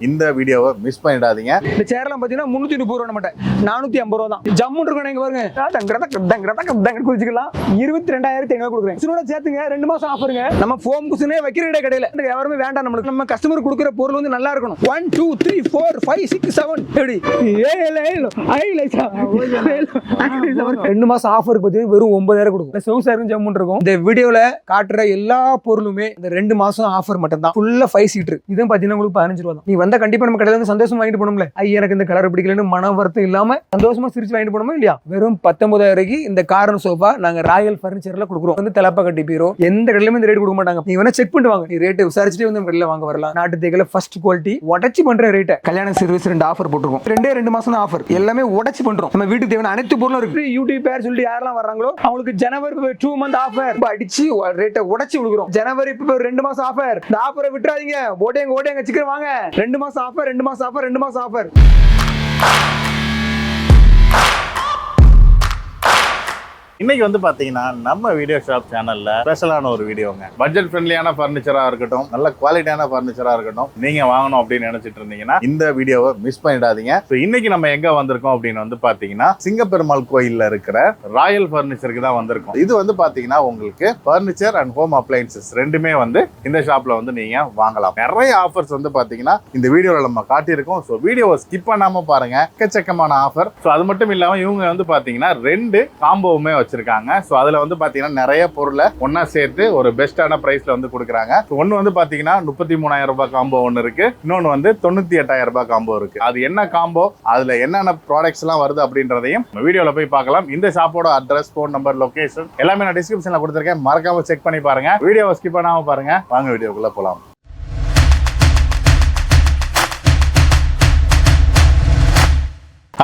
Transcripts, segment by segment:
இந்த வீடியோவை மிஸ் பண்ணிடாதீங்க இந்த சேர்லாம் பார்த்தீங்கன்னா முந்நூற்றி முப்பது ரூபா மட்டும் நானூற்றி ஐம்பது ரூபா தான் ஜம்முன்னு இருக்கணும் இங்கே பாருங்க தங்கரத தங்கரத தங்கர குதிச்சுக்கலாம் இருபத்தி ரெண்டாயிரத்தி ஐநூறு கொடுக்குறேன் குஷனோட சேர்த்துங்க ரெண்டு மாசம் ஆஃபருங்க நம்ம ஃபோம் குசுனே வைக்கிற இடம் கடையில் யாருமே வேண்டாம் நம்மளுக்கு நம்ம கஸ்டமர் கொடுக்குற பொருள் வந்து நல்லா இருக்கணும் one two three four five six seven எப்படி ரெண்டு மாசம் ஆஃபருக்கு பத்தி வெறும் ஒன்பதாயிரம் கொடுக்கும் சொகுசாரும் ஜம்முன் இருக்கும் இந்த வீடியோல காட்டுற எல்லா பொருளுமே இந்த ரெண்டு மாசம் ஆஃபர் மட்டும் தான் ஃபுல்லா ஃபைவ் சீட்டர் இதுவும் பாத்தீங்கன்னா உங்களுக்கு பதினஞ்சு ரூபா தான் நீ வந்து கண்டிப்பா நம்ம கடையில வந்து சந்தோஷம் வாங்கிட்டு போகணும்ல. ஐயா எனக்கு இந்த கலர் பிடிக்கலன்னு மன வருத்தம் இல்லாம சந்தோஷமா சிரிச்சு வாங்கிட்டு போகணுமா இல்லையா? வெறும் பத்தொன்பதாயிரம் ரூபாய்க்கு இந்த காரன் சோஃபா நாங்க ராயல் பர்னிச்சர்ல கொடுக்குறோம். வந்து தலப்பா கட்டி பீரோ. எந்த கடையிலுமே இந்த ரேட் கொடுக்க மாட்டாங்க. நீ வேணா செக் பண்ணிட்டு வாங்க. நீ ரேட்டு விசாரிச்சுட்டே வந்து நம்ம வாங்க வரலாம். நாட்டு தேக்கல ஃபர்ஸ்ட் குவாலிட்டி உடச்சி பண்ற ரேட்டை கல்யாண சர்வீஸ் ரெண்டு ஆஃபர் போட்டுருக்கோம். ரெண்டே ரெண்டு மாசம் தான் ஆஃபர் எல்லாமே உடச்சி பண்றோம். நம்ம வீட்டுக்கு தேவையான அனைத்து பொருளும் இருக்கு. யூடியூப் பேர் சொல்லிட்டு யாரெல்லாம் வர்றாங்களோ அவங்களுக்கு ஜனவரி டூ மந்த் ஆஃபர் அடிச்சு ரேட்டை உடச்சி கொடுக்குறோம். ஜனவரி இப்போ ரெண்டு மாசம் ஆஃபர் இந்த ஆஃபரை விட்டுறாதீங்க. ஓடேங்க ஓடேங்க சிக்கன் வாங்க. ரெண்டு மாசம் ஆஃபர் ரெண்டு மாசம் ஆஃபர் ரெண்டு மாசம் ஆஃபர் இன்னைக்கு வந்து பாத்தீங்கன்னா நம்ம வீடியோ ஷாப் சேனல்ல ஸ்பெஷலான ஒரு வீடியோங்க பட்ஜெட் ஃப்ரெண்ட்லியான ஃபர்னிச்சரா இருக்கட்டும் நல்ல குவாலிட்டியான ஃபர்னிச்சரா இருக்கட்டும் நீங்க வாங்கணும் அப்படின்னு நினைச்சிட்டு இருந்தீங்கன்னா இந்த வீடியோவை மிஸ் பண்ணிடாதீங்க. இன்னைக்கு நம்ம எங்க வந்திருக்கோம் அப்படின்னு வந்து பாத்தீங்கன்னா சிங்கப்பெருமாள் கோயில்ல இருக்கிற ராயல் ஃபர்னிச்சருக்கு தான் வந்திருக்கோம். இது வந்து பாத்தீங்கன்னா உங்களுக்கு ஃபர்னிச்சர் அண்ட் ஹோம் அப்ளைன்சஸ் ரெண்டுமே வந்து இந்த ஷாப்ல வந்து நீங்க வாங்கலாம். நிறைய ஆஃபர்ஸ் வந்து பாத்தீங்கன்னா இந்த வீடியோல நம்ம காட்டியிருக்கோம். ஸோ வீடியோவை ஸ்கிப் பண்ணாம பாருங்க. எக்கச்சக்கமான ஆஃபர் ஸோ அது மட்டும் இல்லாம இவங்க வந்து பாத்தீங்கன்னா ரெண்டு காம்போவுமே வச்சு வச்சிருக்காங்க. ஸோ அதில் வந்து பார்த்தீங்கன்னா நிறைய பொருளை ஒன்றா சேர்த்து ஒரு பெஸ்ட்டான ப்ரைஸில் வந்து கொடுக்குறாங்க. ஒன்று வந்து பார்த்தீங்கன்னா முப்பத்தி மூணாயிரம் ரூபாய் காம்போ ஒன்று இருக்கு. இன்னொன்று வந்து தொண்ணூற்றி எட்டாயிரம் ரூபாய் காம்போ இருக்கு. அது என்ன காம்போ அதில் என்னென்ன ப்ராடக்ட்ஸ்லாம் வருது அப்படின்றதையும் வீடியோவில் போய் பார்க்கலாம். இந்த ஷாப்போட அட்ரஸ் ஃபோன் நம்பர் லொகேஷன் எல்லாமே நான் டிஸ்கிரிப்ஷனில் கொடுத்துருக்கேன். மறக்காம செக் பண்ணி பாருங்க. வீடியோவை ஸ்கிப் பண்ணாமல் பாருங்க. வாங்க வீடியோக்குள்ளே போகலாம்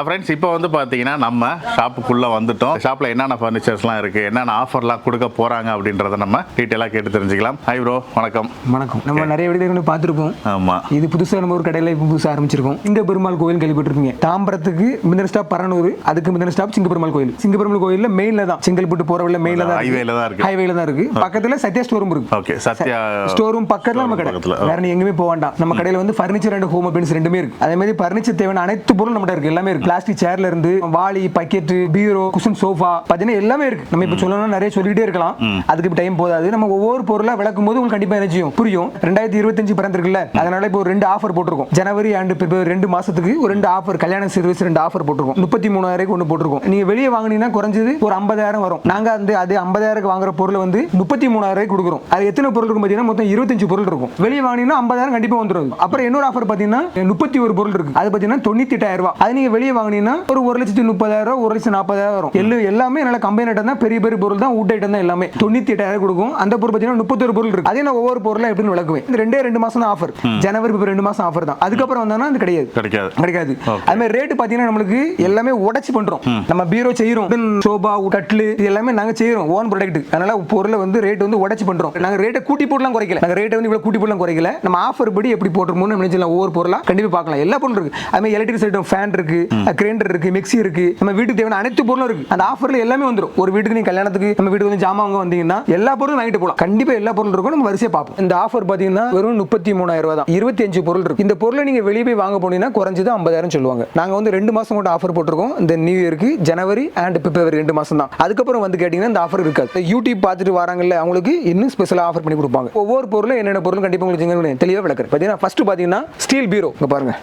ஃப்ரெண்ட்ஸ் இப்போ வந்து பார்த்தீங்கன்னா நம்ம ஷாப்புக்குள்ளே வந்துட்டோம். ஷாப்பில் என்னென்ன ஃபர்னிச்சர்ஸ்லாம் இருக்குது என்னென்ன ஆஃபர்லாம் கொடுக்க போகிறாங்க அப்படின்றத நம்ம டீட்டெயிலாக கேட்டு தெரிஞ்சுக்கலாம். ஹை ப்ரோ வணக்கம். வணக்கம். நம்ம நிறைய வீடியோ பார்த்துருப்போம். ஆமாம் இது புதுசாக நம்ம ஒரு கடையில் இப்போ புதுசாக ஆரம்பிச்சிருக்கோம். சிங்க பெருமாள் கோயில் கேள்விப்பட்டிருப்பீங்க. தாம்பரத்துக்கு மிதன ஸ்டாப் பரனூர் அதுக்கு மிதன ஸ்டாப் சிங்க பெருமாள் கோயில். சிங்க பெருமாள் கோயிலில் மெயினில் தான். செங்கல்பட்டு போகிற வழியில் மெயினில் தான் ஹைவேல தான் இருக்குது ஹைவேல தான் இருக்கு. பக்கத்தில் சத்யா ஸ்டோர் ரூம் இருக்கு ஓகே சத்யா ஸ்டோர் ரூம் பக்கத்துல நம்ம கடை. வேற நீ எங்கேயுமே போக வேண்டாம். நம்ம கடையில வந்து ஃபர்னிச்சர் அண்ட் ஹோம் அப்ளைன்ஸ் ரெண்டுமே இருக்கு. அதே மாதிரி ஃபர்னிச்சர் தேவையான அனைத்து பொருளும் நம்ம இருக்கு. எல்லாமே இருக்கு. பிளாஸ்டிக் சேர்ல இருந்து வாளி பக்கெட் பீரோ குஷன் சோஃபா பாத்தீங்கன்னா எல்லாமே இருக்கு. நம்ம இப்ப சொல்லணும்னா நிறைய சொல்லிட்டே இருக்கலாம். அதுக்கு டைம் போதாது. நம்ம ஒவ்வொரு பொருளா விளக்கும் போது உங்களுக்கு கண்டிப்பா என்ன செய்யும் புரியும். ரெண்டாயிரத்தி இருபத்தஞ்சு பிறந்திருக்குல்ல. அதனால இப்போ ரெண்டு ஆஃபர் போட்டிருக்கோம். ஜனவரி அண்ட் பிப்ரவரி ரெண்டு மாசத்துக்கு ஒரு ரெண்டு ஆஃபர் கல்யாண சர்வீஸ் ரெண்டு ஆஃபர் போட்டிருக்கோம். முப்பத்தி மூணாயிரம் ஒன்று போட்டிருக்கோம். நீங்க வெளியே வாங்குனீங்கன்னா குறைஞ்சது ஒரு ஐம்பதாயிரம் வரும். நாங்க வந்து அது ஐம்பதாயிரம் வாங்குற பொருள் வந்து முப்பத்தி மூணாயிரம் கொடுக்குறோம். அது எத்தனை பொருள் இருக்கும் பார்த்தீங்கன்னா மொத்தம் இருபத்தஞ்சு பொருள் இருக்கும். வெளியே வாங்கினீங்கன்னா ஐம்பதாயிரம் கண்டிப்பா வந்துடும் அப்புறம் இன்னொரு ஆஃபர் பார்த்தீங்கன்னா முப்பத்தி ஒரு பொருள் இருக்கு. அது பார்த்தீங்கன்னா தொண்ணூத்தி எட்டாயிரம் ரூபாய். அது நீங்க வெளியே வாங்கினீங்கன்னா ஒரு ஒரு லட்சத்தி முப்பதாயிரம் ரூபாய் ஒரு லட்சம் நாற்பதாயிரம் வரும். எல்லா எல்லாமே நல்ல கம்பெனி ஐட்டம் தான் பெரிய பெரிய பொருள் தான் ஊட்ட ஐட்டம் தான் எல்லாமே. தொண்ணூத்தி எட்டாயிரம் கொடுக்கும். அந்த பொருள் பார்த்தீங்கன்னா முப்பத்தொரு பொருள் இருக்கு. அதே நான் ஒவ்வொரு பொருளும் எப்படின்னு விளக்குவேன். இந்த ரெண்டே ரெண்டு மாசம் தான் ஆஃபர் ஜனவரி பிப்ரவரி ரெண்டு மாசம் ஆஃபர் தான். அதுக்கப்புறம் வந்தோம்னா அது கிடையாது. கிடைக்காது. கிடைக்காது. அது மாதிரி ரேட் பாத்தீங்கன்னா நம்மளுக்கு எல்லாமே உடைச்சு பண்றோம். நம்ம பீரோ செய்யறோம் சோபா கட்லு இது எல்லாமே நாங்க செய்யறோம் ஓன் ப்ராடக்ட் அதனால பொருளை வந்து ரேட் வந்து உடைச்சு பண்றோம். நாங்க ரேட்டை கூட்டி போடலாம் குறைக்கல. நாங்க ரேட்டை வந்து இவ்வளவு கூட்டி போடலாம் குறைக்கல. நம்ம ஆஃபர் படி எப்படி போட்டுருமோன்னு நினைச்சலாம் ஒவ்வொரு பொருளா கண்டிப்பா பார்க்கலாம். எல்லா பொருளும் இருக்கு. அது மாதிரி எலக்ட்ரிக் ஐட்டம் ஃபேன் இருக்கு. கிரைண்டர் இருக்கு மிக்சி இருக்கு நம்ம வீட்டுக்கு தேவையான அனைத்து பொருளும் இருக்கு. அந்த ஆஃபர்ல எல்லாமே வந்துடும் ஒரு வீட்டுக்கு நீங்க கல்யாணத்துக்கு நம்ம வீட்டுக்கு வந்து ஜாமான் வாங்க வந்தீங்கன்னா எல்லா பொருளும் வாங்கிட்டு போகலாம் கண்டிப்பா எல்லா பொருளும் இருக்கும். நம்ம வரிசையை பார்ப்போம். இந்த ஆஃபர் பாத்தீங்கன்னா வெறும் முப்பத்தி மூணாயிரம் ரூபாய் தான். இருபத்தி அஞ்சு பொருள் இருக்கு. இந்த பொருளை நீங்க வெளியே போய் வாங்க போனீங்கன்னா குறைஞ்சது ஐம்பதாயிரம் சொல்லுவாங்க. நாங்க வந்து ரெண்டு மாசம் கூட ஆஃபர் போட்டிருக்கோம். இந்த நியூ இயருக்கு ஜனவரி அண்ட் பிப்ரவரி ரெண்டு மாசம் தான். அதுக்கப்புறம் வந்து கேட்டீங்கன்னா இந்த ஆஃபர் இருக்காது. யூடியூப் பார்த்துட்டு வராங்கல்ல அவங்களுக்கு இன்னும் ஸ்பெஷலாக ஆஃபர் பண்ணி கொடுப்பாங்க. ஒவ்வொரு பொருளும் என்னென்ன பொருள் கண்டிப்பாக உங்களுக்கு தெளிவாக விளக்குறேன். பார்த்தீங்கன்னா ஃபர்ஸ்ட் பார்த்தீங்கன்னா ஸ்டீல் பீரோ இங்கே பாருங்க.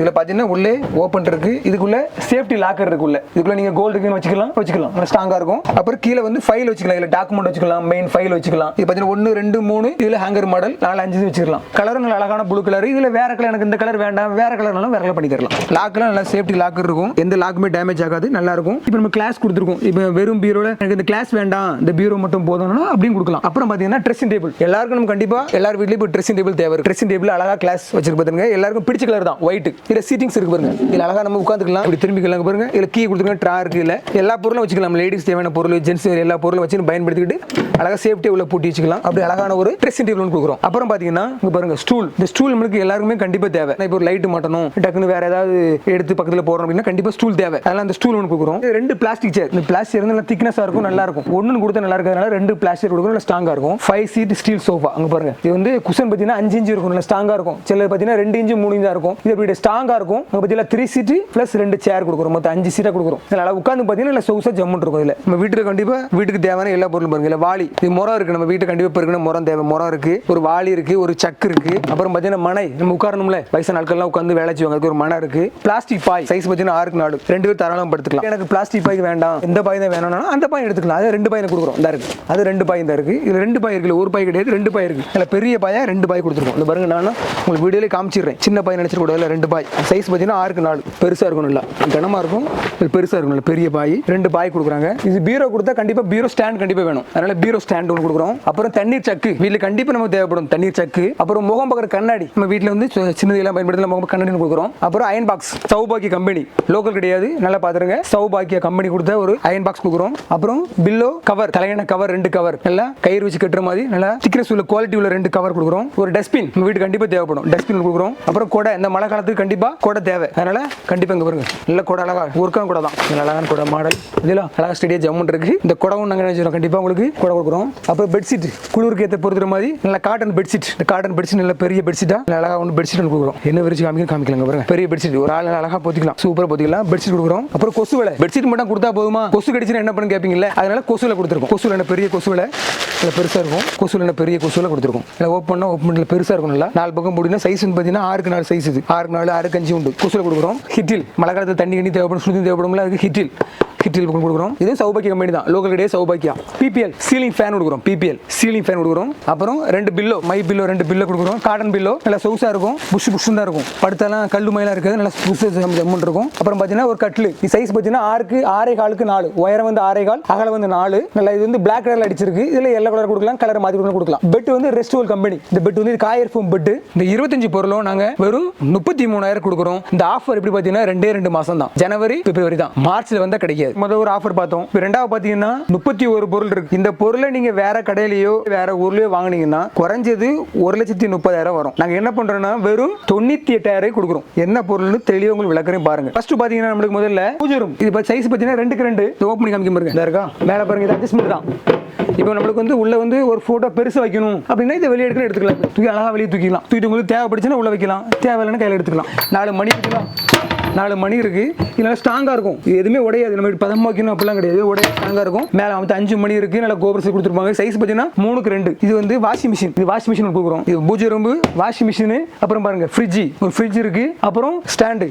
இதுல பாத்தீங்கன்னா உள்ளே ஓப்பன் இருக்கு. இதுக்குள்ள சேஃப்டி லாக்கர் இருக்குள்ள. இதுக்குள்ள நீங்க கோல்டு இருக்குன்னு வச்சுக்கலாம் வச்சுக்கலாம். நல்லா ஸ்ட்ராங்கா இருக்கும். அப்புறம் கீழே வந்து ஃபைல் வச்சுக்கலாம். இல்லை டாக்குமெண்ட் வச்சுக்கலாம் மெயின் ஃபைல் வச்சுக்கலாம். இது பாத்தீங்கன்னா ஒன்னு ரெண்டு மூணு இதுல ஹேங்கர் மாடல் நாலு அஞ்சு வச்சுக்கலாம். கலரும் நல்ல அழகான ப்ளூ கலர் இதுல வேற கலர் எனக்கு இந்த கலர் வேண்டாம். வேற கலர்னாலும் வேற கலர் பண்ணி தரலாம். லாக்லாம் நல்லா சேஃப்டி லாக்கர் இருக்கும். எந்த லாக்குமே டேமேஜ் ஆகாது நல்லா இருக்கும். இப்போ நம்ம கிளாஸ் கொடுத்துருக்கோம். இப்போ வெறும் பீரோல எனக்கு இந்த கிளாஸ் வேண்டாம். இந்த பீரோ மட்டும் போதும்னா அப்படியும் கொடுக்கலாம். அப்புறம் பாத்தீங்கன்னா ட்ரெஸ்ஸிங் டேபிள் எல்லாருக்கும் நம்ம கண்டிப்பா எல்லார் வீட்லயும் இப்போ ட்ரெஸ்ஸிங் டேபிள் தேவை ட்ரெஸ்ஸிங் டேபிள் அழகா கிளாஸ் வச்சிருக்கு பாத்துங்க எல்லாருக்கும் பிடிச்ச கலர் தான். ஒயிட் இதுல சீட்டிங்ஸ் இருக்கு பாருங்க. இதுல அழகா நம்ம உட்காந்துக்கலாம் இப்படி திரும்பிக்கலாம் பாருங்க. இதுல கீ கொடுத்துருங்க ட்ரா இருக்கு இல்ல. எல்லா பொருளும் வச்சுக்கலாம். லேடிஸ் தேவையான பொருள் ஜென்ஸ் எல்லா பொருளும் வச்சு பயன்படுத்திக்கிட்டு அழகா சேஃப்டி உள்ள பூட்டி வச்சுக்கலாம். அப்படி அழகான ஒரு ட்ரெஸ்ஸிங் டேபிள் ஒன்று கொடுக்குறோம். அப்புறம் பாத்தீங்கன்னா இங்க பாருங்க ஸ்டூல் இந்த ஸ்டூல் நம்மளுக்கு எல்லாருக்குமே கண்டிப்பா தேவை. இப்போ ஒரு லைட் மாட்டணும். டக்குன்னு வேற ஏதாவது எடுத்து பக்கத்துல போறோம் அப்படின்னா கண்டிப்பா ஸ்டூல் தேவை. அதனால அந்த ஸ்டூல் ஒன்று கொடுக்குறோம். இது ரெண்டு பிளாஸ்டிக் சேர் இந்த பிளாஸ்டிக் வந்து நல்லா திக்னஸா இருக்கும் நல்லா இருக்கும். ஒன்னு கொடுத்தா நல்லா இருக்கிறதுனால ரெண்டு பிளாஸ்டிக் கொடுக்குறோம். நல்லா ஸ்ட்ராங்கா இருக்கும். ஃபைவ் சீட் ஸ்டீல் சோஃபா அங்க பாருங்க. இது வந்து குஷன் பாத்தீங்கன்னா அஞ்சு இன்ச்சு இருக்கும். நல்லா ஸ்ட்ராங்கா இருக்கும். சில பாத்தீங்கன்னா ரெண்டு இன்ச்சு மூணு இன்ச்சா இருக்கும். இது அப்படி ஸ்ட்ராங்காக இருக்கும். அங்க பார்த்தீங்கன்னா த்ரீ சீட்டு ப்ளஸ் ரெண்டு சேர் கொடுக்குறோம். மொத்தம் அஞ்சு சீட்டாக கொடுக்குறோம். இதனால உட்காந்து பார்த்தீங்கன்னா இல்லை சொகுசாக ஜம்முன் இருக்கும் இதில். நம்ம வீட்டுக்கு கண்டிப்பாக வீட்டுக்கு தேவையான எல்லா பொருளும் பாருங்க. இல்லை வாளி. இது முறம் இருக்குது நம்ம வீட்டுக்கு கண்டிப்பாக இப்போ இருக்கணும் முறம் தேவை. முறம் இருக்குது ஒரு வாளி இருக்குது ஒரு சக்கு இருக்குது அப்புறம் பார்த்தீங்கன்னா மனை. நம்ம உட்காரணும்ல. வயசான நாட்கள்லாம் உட்காந்து வேலை செய்வாங்க. அதுக்கு ஒரு மனை இருக்குது பிளாஸ்டிக் பாய் சைஸ் பார்த்தீங்கன்னா ஆறுக்கு நாலு. ரெண்டு பேர் தாராளம் படுத்துக்கலாம். எனக்கு பிளாஸ்டிக் பாய் வேண்டாம். எந்த பாய் தான் வேணும்னா அந்த பாய் எடுத்துக்கலாம். அது ரெண்டு பாய் கொடுக்குறோம். இந்த இருக்குது அது ரெண்டு பாய் தான் இருக்குது இது ரெண்டு பாய் இருக்குது ஒரு பாய் கிடையாது. ரெண்டு பாய் இருக்குது இல்லை பெரிய பாயாக ரெண்டு பாய் கொடுத்துருக்கோம். இந்த பாருங்க நான் உங்களுக்கு வீடியோலேயே காமிச்சிடுறேன். சின்ன பாய் நினைச்சிட ரெண்டு பாய் சைஸ் பார்த்தீங்கன்னா ஆறுக்கு நாலு. பெருசாக இருக்கணும் இல்லை. கனமாக இருக்கும். பெருசாக இருக்கணும் பெரிய பாய். ரெண்டு பாய் கொடுக்குறாங்க. இது பீரோ கொடுத்தா கண்டிப்பாக பீரோ ஸ்டாண்ட் கண்டிப்பாக வேணும். அதனால பீரோ ஸ்டாண்ட் ஒன்று கொடுக்குறோம். அப்புறம் தண்ணீர் சக்கு. வீட்டில் கண்டிப்பாக நமக்கு தேவைப்படும் தண்ணீர் சக்கு. அப்புறம் முகம் பார்க்குற கண்ணாடி. நம்ம வீட்டில் வந்து சின்னதெல்லாம் பயன்படுத்தல முகம் கண்ணாடி கொடுக்குறோம். அப்புறம் அயன் பாக்ஸ் சௌபாக்கி கம்பெனி. லோக்கல் கிடையாது. நல்லா பார்த்துருங்க சௌபாக்கிய கம்பெனி கொடுத்த ஒரு அயன் பாக்ஸ் கொடுக்குறோம். அப்புறம் பில்லோ கவர் தலையான கவர் ரெண்டு கவர் நல்லா கயிறு வச்சு கட்டுற மாதிரி. நல்லா திக்னஸ் உள்ள குவாலிட்டி உள்ள ரெண்டு கவர் கொடுக்குறோம். ஒரு டஸ்ட்பின் நம்ம வீட்டுக்கு கண்டிப்பாக தேவைப்படும். டஸ்ட்பின் கொடுக்குறோம். அப்புறம் கொடை. இந்த மழை காலத்துக்கு கண்டிப்பா கூட தேவை. அதனால கண்டிப்பா இங்க பாருங்க. நல்ல கூட அழகா ஒர்க்கான கூட தான். அழகான கூட மாடல். இதெல்லாம் அழகா ஸ்டெடியா ஜம்முன் இருக்கு. இந்த குடவும் நாங்க நினைச்சிடும் கண்டிப்பா உங்களுக்கு கூட கொடுக்குறோம். அப்புறம் பெட்ஷீட் குளிருக்கு ஏற்ற பொறுத்துற மாதிரி நல்ல காட்டன் பெட்ஷீட் இந்த காட்டன் பெட்ஷீட் நல்ல பெரிய பெட்ஷீட்டா நல்ல அழகா ஒன்று பெட்ஷீட் கொடுக்குறோம். என்ன விரிச்சு காமிக்க காமிக்கலாங்க பாருங்க. பெரிய பெட்ஷீட் ஒரு ஆள் அழகா போத்திக்கலாம். சூப்பரா போத்திக்கலாம். பெட்ஷீட் கொடுக்குறோம். அப்புறம் கொசு வேலை. பெட்ஷீட் மட்டும் கொடுத்தா போதுமா? கொசு கடிச்சுன்னா என்ன பண்ணு கேட்பீங்கல்ல அதனால கொசுல கொடுத்துருக்கோம். கொசுல என்ன பெரிய கொசு வேலை. இல்லை பெருசாக இருக்கும். கொசுவில் என்ன பெரிய கொசுவில் கொடுத்துருக்கோம். இல்லை ஓப்பன் பண்ணா ஓப்பன் பண்ணல இருக்கும் நல்லா. நாலு பக்கம் முடினா சைஸ்னு பார்த்தீங்கன்னா ஆறுக்கு நாலு சைஸ் இது. ஆறுக்கு நாலு அடுக்கஞ்சி உண்டு. கொசுல கொடுக்குறோம். ஹிட்டில். மழை காலத்தில் தண்ணி கண்ணி தேவைப்படும் சுத்தி தேவைப்படும்ல அதுக்கு ஹிட்டில். ஹிட்டில் கொடுக்குறோம். இது சௌபாக்கிய கம்பெனி தான். லோக்கல் கிடையாது சௌபாக்கியா பிபிஎல் சீலிங் ஃபேன் கொடுக்குறோம். பிபிஎல் சீலிங் ஃபேன் கொடுக்குறோம். அப்புறம் ரெண்டு பில்லோ மை பில்லோ ரெண்டு பில்லோ கொடுக்குறோம். காட்டன் பில்லோ நல்லா சொகுசா இருக்கும். புஷ் புஷ் தான் இருக்கும். படுத்தாலாம் கல்லு மயிலாக இருக்காது நல்லா புஷ் ஜம்முன் இருக்கும். அப்புறம் பார்த்தீங்கன்னா ஒரு கட்லு இது சைஸ் பார்த்தீங்கன்னா ஆறுக்கு ஆறே காலுக்கு நாலு. உயரம் வந்து ஆறே கால் அகலம் வந்து நாலு. நல்லா இது வந்து பிளாக் கலர்ல அடிச்சிருக்கு. இதில் எல்லோ கலர் கொடுக்கலாம் கலர் மாற்றி கூட கொடுக்கலாம். பெட் வந்து ரெஸ்டோல் கம்பெனி இந்த பெட் வந்து காயர் ஃபோம் பெட் இந்த இருபத்தஞ்சு பொருளும் நாங்கள் வெறும் முப்பத்தி மூணாயிரம் கொடுக்குறோம். இந்த ஆஃபர் எப்படி பார்த்தீங்கன்னா ரெண்டே ரெண்டு மாசம் தான் ஜனவரி பிப்ரவரி தான். மார்ச்ல வந்தால் கிடைக்காது. முதல் ஒரு ஆஃபர் பார்த்தோம். ரெண்டாவது பார்த்தீங்கன்னா முப்பத்தி ஒரு பொருள் இருக்கு. இந்த பொருளை நீங்க வேற கடையிலயோ வேற ஊர்லயோ வாங்குனீங்கன்னா குறைஞ்சது ஒரு லட்சத்தி முப்பதாயிரம் வரும். நாங்க என்ன பண்றோம்னா வெறும் தொண்ணூத்தி எட்டாயிரம் கொடுக்குறோம். என்ன பொருள்னு தெளிவாக உங்களுக்கு விளக்கறையும் பாருங்க. ஃபர்ஸ்ட் பாத்தீங்கன்னா நம்மளுக்கு முதல்ல பூஜை ரூம் இது சைஸ் பார்த்தீங்கன்னா ரெண்டுக்கு ரெண்டு. ஓப்பன் பண்ணி காமிக்க பாருங்க. இதா இருக்கா? மேல பாருங்க இது அட்ஜஸ்ட்மெண்ட் தான். இப்போ நம்மளுக்கு வந்து உள்ள வந்து ஒரு போட்டோ பெருசு வைக்கணும். அப்படின்னா இதை வெளியே எடுக்கலாம் எடுத்துக்கலாம். தூக்கி அழகா வெளியே தூக்கிக்கலாம். தூக்கிட்டு உங்களுக்கு தேவைப்படுச்சுன்னா உள்ள வைக்கலாம். தேவையில்லைன்னா கையில் எடுத்துக்கலாம். நாலு மணி இருக்கலாம் நாலு மணி இருக்கு. இது நல்லா இருக்கும். இது எதுவுமே உடையாது. நம்ம பதம் வைக்கணும் அப்படிலாம் கிடையாது. உடைய ஸ்ட்ராங்காக இருக்கும். மேலே வந்து அஞ்சு மணி இருக்கு. நல்லா கோபுரஸ் கொடுத்துருப்பாங்க. சைஸ் பார்த்தீங்கன்னா மூணுக்கு ரெண்டு. இது வந்து வாஷிங் மிஷின் இது வாஷிங் மிஷின் கொடுக்குறோம். இது பூஜை ரூம்பு வாஷிங் மிஷின் அப்புறம் பாருங்க ஃப்ரிட்ஜ் ஒரு ஃப்ரிட்ஜ் இருக்கு. அப்புறம் ஸ்டாண்டு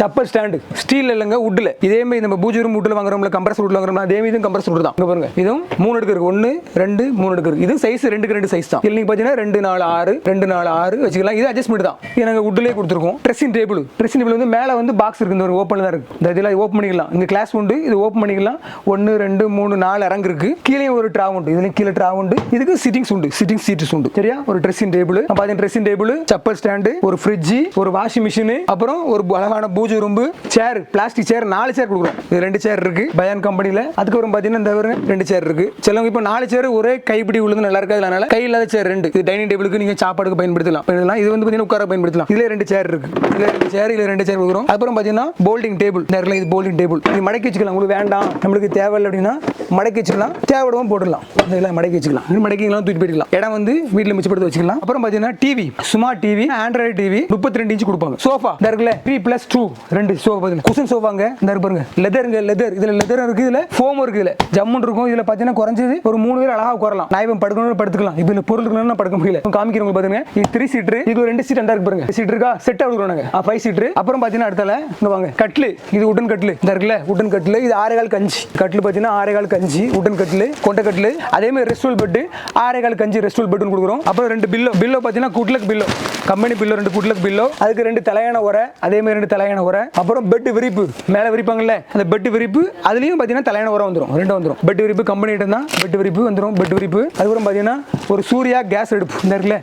சப்பல் ஸ்டாண்டு ஸ்டீல் இல்லைங்க உட்டில் இதே மாதிரி நம்ம பூஜை ரூம் உட்டில் வாங்குறோம்ல கம்ப்ரஸர் உட்டில் வாங்குறோம்ல அதே மாதிரி கம்ப்ரஸர் வுட் தான். இங்க பாருங்க. இதுவும் மூணு அடுக்கு இருக்கு. ரெண்டு மூணு அடுக்கு இருக்கு. இது சைஸ் ரெண்டுக்கு ரெண்டு சைஸ் தான். இதுல பார்த்தீங்கன்னா ரெண்டு நாலு ஆறு ரெண்டு நாலு ஆறு வச்சுக்கலாம். இது அட்ஜஸ்ட்மெண்ட் தான். இது நாங்கள் உட்டிலே கொடுத்துருக்கோம். ட்ரெஸ்ஸிங் டேபிள் ட்ரெஸ்ஸிங் டேபிள் வந்து மேலே வந்து பாக்ஸ் இருக்கு. இந்த ஒரு ஓப்பன் தான் இருக்கு. இந்த இதில் ஓப்பன் பண்ணிக்கலாம். இங்கே கிளாஸ் உண்டு. இது ஓப்பன் பண்ணிக்கலாம். ஒன்னு ரெண்டு மூணு நாலு அரங்கு இருக்கு. கீழே ஒரு ட்ராவ் உண்டு. இதுல கீழே ட்ராவ் உண்டு. இதுக்கு சிட்டிங்ஸ் உண்டு. சிட்டிங் சீட்ஸ் உண்டு. சரியா? ஒரு ட்ரெஸ்ஸிங் டேபிள் பார்த்தீங்கன்னா ட்ரெஸ்ஸிங் டேபிள் சப்பல் ஸ்டாண்டு ஒரு ஃப்ரிட்ஜ் ஒரு வாஷிங் மிஷின் அப்புறம் ஒரு அழகான பூஜை ரூம்பு சேர் பிளாஸ்டிக் சேர் நாலு சேர் கொடுக்குறோம். இது ரெண்டு சேர் இருக்கு. பயான் அதுக்கு அதுக்கப்புறம் பார்த்தீங்கன்னா இந்த ரெண்டு சேர் இருக்கு. சிலவங்க இப்போ நாலு சேர் ஒரே கைப்பிடி உள்ளது நல்லா இருக்காது. அதனால கை இல்லாத சேர் ரெண்டு. இது டைனிங் டேபிளுக்கு நீங்க சாப்பாடுக்கு பயன்படுத்தலாம். பயன்படுத்தலாம். இது வந்து பாத்தீங்கன்னா உட்கார பயன்படுத்தலாம். இதுல ரெண்டு சேர் இருக்கு. இதுல ரெண்டு சேர் இதுல ரெண்டு சேர் கொடுக்குறோம். அப்புறம் பார்த்தீங்கன்னா போல்டிங் டேபிள் நேரில் இது போல்டிங் டேபிள் இது மடக்கி வச்சுக்கலாம். உங்களுக்கு வேண்டாம். நம்மளுக்கு தேவையில்லை அப்படின்னா மடக்கி வச்சுக்கலாம். தேவையிடவும் போடலாம் இதெல்லாம் மடக்கி வச்சுக்கலாம். மடக்கிங்களாம் தூக்கி போயிடலாம் இடம் வந்து வீட்டில் மிச்சப்படுத்தி வச்சுக்கலாம். அப்புறம் பார்த்தீங்கன்னா TV smart TV android TV முப்பத்தி ரெண்டு இன்ச் கொடுப்பாங்க. சோஃபா இந்த இருக்குல்ல த்ரீ பிளஸ் டூ ரெண்டு சோஃபா பாத்தீங்கன்னா குசன் சோஃபாங்க இந்த இருக்கு பாருங்க. லெதருங்க லெதர் இதில் லெதர் இருக்கு இதில் ஃபோம் இருக்கு இதில் ஜம்முன் இருக்கும். இதில் பார்த்தீங்கன்னா குறைஞ்சது ஒரு மூணு பேர் அழகா உட்காரலாம். நான் இப்போ படுக்கணும் படுத்துக்கலாம். இப்போ இந்த பொருள் இருக்கணும்னா படுக்க முடியல. காமிக்கிறவங்க பாருங்க. இது த்ரீ சீட்டர் இது ஒரு ரெண்டு சீட் அந்த இருக்கு பாருங்க. சீட் இருக்கா? செட் கொடுக்குறோம் நாங்க ஃபைவ் சீட்டர் அப்புறம் பார்த்தீங்கன்னா அடுத்த மேலே இங்கே வாங்க. கட்லு இது உடன் கட்லு இந்த இருக்குல்ல உடன் கட்லு இது ஆறேகால் கஞ்சி. கட்லு பார்த்தீங்கன்னா ஆறேகால் கஞ்சி உடன் கட்லு கொண்ட கட்லு அதே மாதிரி ரெஸ்டூல் பெட்டு ஆறேகால் கஞ்சி ரெஸ்டூல் பெட்டுன்னு கொடுக்குறோம். அப்புறம் ரெண்டு பில்லோ பில்லோ பார்த்தீங்கன்னா good luck pillow company pillow ரெண்டு குட்லக் பில்லோ அதுக்கு ரெண்டு தலையான உரை அதே மாதிரி ரெண்டு தலையான உரை. அப்புறம் பெட்டு விரிப்பு. மேலே விரிப்பாங்கல்ல அந்த பெட்டு விரிப்பு அதுலயும் பார்த்தீங்கன்னா தலையான உரம் வந்துடும் ரெண்டும் வந்துடும் பெட்டு விரிப்பு கம்பெனி தான் பெட்டு விரிப்பு வந்துடும் பெட்டு விரிப்பு. அதுக்கப்புறம் பார்த்தீங்கன்னா ஒரு சூர்யா கேஸ் அடுப்பு இந்த இருக்குல்ல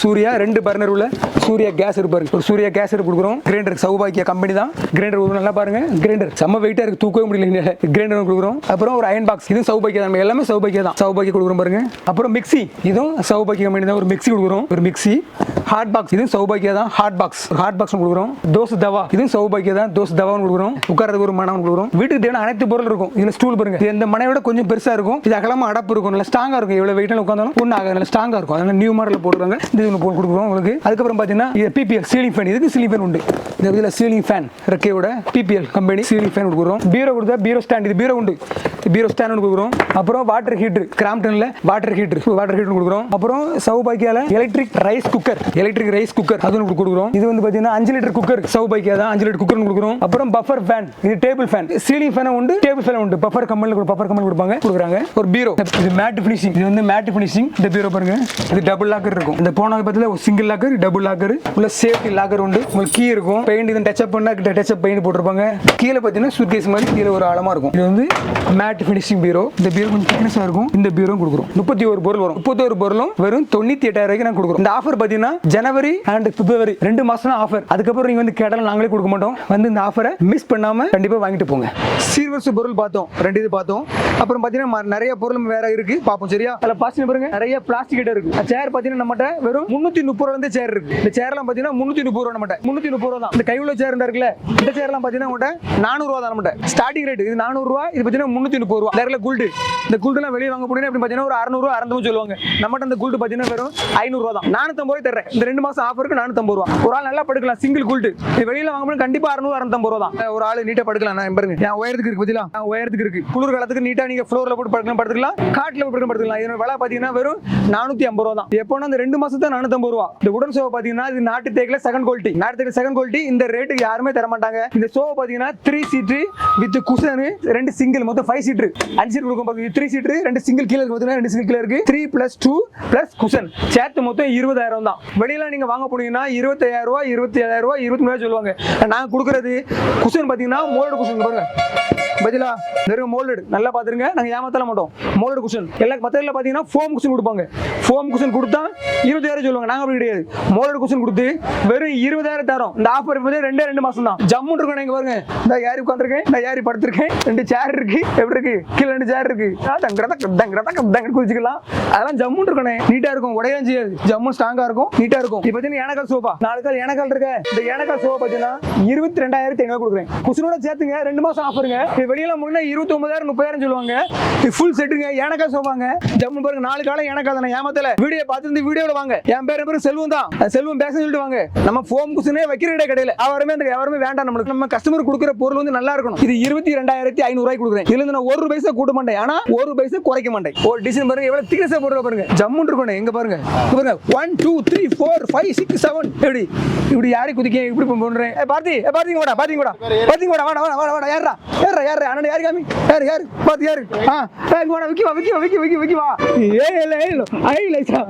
சூர்யா ரெண்டு பர்னர் உள்ள சூர்யா கேஸ் இருப்பாரு ஒரு சூர்யா கேஸ் அடுப்பு கொடுக்குறோம். கிரைண்டர் சௌபாக்கிய கம்பெனி தான் கிரைண்டர் நல்லா பாருங்க. கிரைண்டர் செம்ம வெயிட்டா இருக்கு. தூக்கவே முடியல கிரைண்டர் கொடுக்குறோம். அப்புறம் ஒரு அயன் பாக்ஸ் இதுவும் சௌபாக்கிய தான். எல்லாமே சௌபாக்கிய தான். சௌபாக்கிய கொடுக்குறோம் பாருங்க. அப்புறம் மிக்சி இதுவும் சௌபாக்கிய கம்பெனி தான். ஒரு மிக்சி கொடுக்குறோம். ஒரு மிக்சி ஹாட் பாக்ஸ் இதுவும் சௌபாக்கியா தான். ஹாட் பாக்ஸ் ஹாட் பாக்ஸ் கொடுக்குறோம். தோசை தவா. இதுவும் சௌபாக்கியா தான். தோசை தவான்னு கொடுக்குறோம். உட்காரதுக்கு ஒரு மனம் கொடுக்குறோம். வீட்டுக்கு தேவையான அனைத்து பொருள் இருக்கும். இதுல ஸ்டூல் பாருங்க. இது இந்த மனையோட கொஞ்சம் பெருசா இருக்கும். இது அகலமா அடப்பு இருக்கும். நல்லா ஸ்ட்ராங்கா இருக்கும். எவ்வளவு வெயிட்டால உட்காந்தாலும் ஒன்றும் ஆகாது. நல்லா ஸ்ட்ராங்கா இருக்கும். அதனால நியூ மாடல் போட்டுருக்காங்க. இது ஒன்று போட்டு கொடுக்குறோம் உங்களுக்கு. அதுக்கப்புறம் பார்த்தீங்கன்னா இது பிபிஎல் சீலிங் ஃபேன் இதுக்கு சீலிங் ஃபேன் உண்டு. இந்த இதில் சீலிங் ஃபேன் ரெக்கையோட பிபிஎல் கம்பெனி சீலிங் ஃபேன் கொடுக்குறோம். பீரோ கொடுத்தா பீரோ ஸ்டாண்ட் இது பீரோ உண்டு. பீரோ ஸ்டாண்ட் ஒன்று கொடுக்குறோம். அப்புறம் வாட்டர் ஹீட்டர் கிராம்டன்ல வாட்டர் ஹீட்டர் வாட்டர் ஹீட்டர் கொடுக்குறோம். அப்புறம் சௌபாக்கியால electric rice cooker electric rice cooker அது ஒன்று கொடுக்குறோம். இது வந்து பார்த்தீங்கன்னா அஞ்சு லிட்டர் குக்கர் சௌபாக்கியா தான் அஞ்சு லிட்டர் குக்கர் கொடுக்குறோம். அப்புறம் பஃபர் ஃபேன் இது டேபிள் ஃபேன் சீலிங் ஃபேன் உண்டு டேபிள் ஃபேன் உண்டு. பஃபர் கம்பெனியில் பஃபர் கம்பெனி கொடுப்பாங்க. கொடுக்குறாங்க. ஒரு பீரோ இது மேட் ஃபினிஷிங் இது வந்து மேட் ஃபினிஷிங் இந்த பீரோ பாருங்க. இது டபுள் லாக்கர் இருக்கும். இந்த போன பத்தில ஒரு சிங்கிள் லாக்கர் டபுள் லாக்கர் உள்ள சேஃப்டி லாக்கர் உண்டு. உங்களுக்கு கீ இருக்கும். பெயிண்ட் இது டச்சப் பண்ண டச்சப் பெயிண்ட் போட்டிருப்பாங்க. கீழே பார்த்தீங்கன்னா சூட்கேஸ் மாதிரி கீழே ஒரு ஆழமா இருக்கும். இது வந்து மேட் ஃபினிஷிங் பீரோ இந்த பீரோ கொஞ்சம் திக்னஸாக இருக்கும். இந்த பீரோ கொடுக்குறோம். முப்பத்தி ஒரு பொருள் வரும். முப்பத்தி ஒரு பொருளும் வெறும் தொண்ணூத்தி எட்டாயிரம் ரூபாய்க்கு நான் கொடுக்குறோம். இந்த ஆஃபர் பார்த்தீங்கன்னா ஜனவரி அண்ட் பிப்ரவரி ரெண்டு மாசம் ஆஃபர் அதுக்கப்புறம் நீங்க வந்து கேட்டாலும் நாங்களே கொடுக்க மாட்டோம். வந்து இந்த ஆஃபரை மிஸ் பண்ணாம கண்டிப்பா வாங்கிட்டு போங்க. சீர்வரிசை பொருள் பார்த்தோம். ரெண்டு இது பார்த்தோம். அப்புறம் பார்த்தீங்கன்னா நிறைய பொருள் வேற இருக்கு. பார்ப்போம். சரியா? அதில் பாசிங்க பாருங்க. நிறைய பிளாஸ்டிக் கிட்ட இருக்கு. சேர் பார்த்தீங்கன்னா நம்மகிட்ட வெறும் முந்நூற்றி முப்பது ரூபா இருந்து சேர் இருக்கு. இந்த சேர்லாம் பார்த்தீங்கன்னா முந்நூற்றி முப்பது ரூபா நம்மகிட்ட. முந்நூற்றி முப்பது ரூபா தான் இந்த கையுள்ள சேர் இருக்குல்ல? இந்த சேர்லாம் பார்த்தீங்கன்னா நம்மகிட்ட நானூறுவா தான் நம்மகிட்ட ஸ்டார்டிங் ரேட் இது நானூறுவா இது பார்த்தீங்கன்னா முந்நூற்றி முப்பது ரூபா. நேரில் குல்டு இந்த குல்டுலாம் வெளியே வாங்க போனீங்கன்னா அப்படி பார்த்தீங்கன்னா ஒரு அறநூறுவா அறநூறு சொல்லுவாங்க. நம்மகிட்ட அந்த குல்டு பார்த்தீங்கன்னா வெறும் ஐநூறுவா தான். நானூற்றம்பது ரூபாய் தரேன் இந்த ரெண்டு மாசம் ஆஃபருக்கு நானூற்றம்பது ரூபா. ஒரு ஆள் நல்லா படுக்கலாம் சிங்கிள் குல்டு இது வெளியில வாங்க போனா கண்டிப்பா அறுநூறு அறுநூத்தம்பது ரூபா தான். ஒரு ஆள் நீட்டா படுக்கலாம். நான் பாருங்க. என் உயரத்துக்கு இருக்கு பதிலா நான் உயரத்துக்கு இருக்கு. குளிர் காலத்துக்கு நீட்டா நீங்க ஃப்ளோர்ல போட்டு படுக்கலாம் படுத்துக்கலாம். காட்டுல போட்டு படுத்துக்கலாம். இதோட விலை பாத்தீங்கன்னா வெறும் நானூத்தி ஐம்பது ரூபா தான். எப்போனா அந்த ரெண்டு மாசம் தான் நானூத்தம்பது ரூபா. இந்த உடன் சோவை பாத்தீங்கன்னா இது நாட்டு தேக்கில செகண்ட் குவாலிட்டி நாட்டு தேக்கில செகண்ட் குவாலிட்டி இந்த ரேட்டுக்கு யாருமே தர மாட்டாங்க இந்த சோவை பாத்தீங்கன்னா த்ரீ சீட்டு வித் குஷனு ரெண்டு சிங்கிள் மொத்தம் ஃபைவ் சீட்டு அஞ்சு சீட் கொடுக்கும் பாத்தீங்க த்ரீ சீட்டு ரெண்டு சிங்கிள் கீழே இருக்கு பாத்தீங்கன்னா ரெண்டு சிங்கிள் கீழே இருக்கு. Three plus two plus cushion. சேர்த்து மொத்தம் இருபதாயிரம் தான். வெளியில நீங்க வாங்க போனீங்கன்னா இருபத்தாயிரம் ரூபாய் இருபத்தி ஏழாயிரம் ரூபாய் இருபத்தி மூணு சொல்லுவாங்க. நாங்க கொடுக்குறது குஷன் பாத்தீங்கன்னா மோல்டு குஷன் பாருங்க. பதிலா வெறும் மோல்டு நல்லா பாத்துருங்க. நாங்க ஏமாத்தல மாட்டோம். Mould cushion. எல்லா மத்தல பாத்தீங்கன்னா ஃபோம் குஷன் கொடுப்பாங்க. ஃபோம் குஷன் கொடுத்தா இருபதாயிரம் சொல்லுவாங்க. நாங்க அப்படி கிடையாது. மோல்டு குஷன் கொடுத்து வெறும் இருபதாயிரம் தரோம். இந்த ஆஃபர் வந்து ரெண்டே ரெண்டு மாசம் தான் ஜம்மு இருக்கும் இங்க பாருங்க. இந்த யாரி உட்காந்துருக்கேன் இந்த யாரி படுத்திருக்கேன். ரெண்டு சேர் இருக்கு. எப்படி இருக்கு? கீழே ரெண்டு சேர் இருக்கு. தங்க குதிச்சுக்கலாம். அதெல்லாம் ஜம்மு இருக்கணும். நீட்டா இருக்கும். உடையலாம் செய்யாது. ஜம்மு ஸ்ட்ராங்கா இருக்கும். நீட்டா இருக்கும். இப்போ பார்த்தீங்கன்னா ஏனக்கால் சோபா நாலு கால் ஏனக்கால் இருக்க. இந்த ஏனக்கால் சோபா பாத்தீங்கன்னா இருபத்தி ரெண்டாயிரத்தி ஐநூறு கொடுக்குறேன். குசுனோட சேர்த்துங்க. ரெண்டு மாசம் ஆஃபருங்க வெளியில முடிஞ்சா இருபத்தி ஒன்பதாயிரம் முப்பதாயிரம் சொல்லுவாங்க ஃபுல் செட்டுங்க ஏனக்கால் சோபாங்க ஜம்மு பாருங்க. நாலு காலம் ஏனக்கால் தானே. ஏமாத்தல. வீடியோ பார்த்துருந்து இந்த வீடியோல வாங்க. என் பேர் பேர் செல்வம் தான் செல்வம் பேச சொல்லிட்டு வாங்க. நம்ம ஃபோம் குசுனே வைக்கிற இடம் கடையில. அவருமே அந்த யாருமே வேண்டாம் நம்மளுக்கு நம்ம கஸ்டமர் கொடுக்குற பொருள் வந்து நல்லா இருக்கணும் இது இருபத்தி ரெண்டாயிரத்தி ஐநூறு கொடுக்குறேன் இதுல இருந்து நான் ஒரு பைசா கூட்ட மாட்டேன் ஆனா ஒரு பைசா குறைக்க மாட்டேன் ஒரு டிசைன் பாருங்க எவ்வளவு திக்னஸ் போடுற பாருங்க ஜம்முன் இருக்கணும் எங்க பாருங்க பாருங்க one two three four five six seven எப்படி இப்படி யாரை குதிக்க இப்படி பண்றேன் ஏ பார்த்தி ஏ பார்த்திங்க கூட பார்த்திங்க கூட வாடா வாடா வாடா வாடா ஏறா ஏறா யாரா அண்ணன் யாரு காமி யாரு யாரு பார்த்து யாரு ஆ ஏ, இங்க வாடா விக்கி வா விக்கி வா விக்கி விக்கி விக்கி வா ஏய் இல்ல இல்ல ஐ லைசா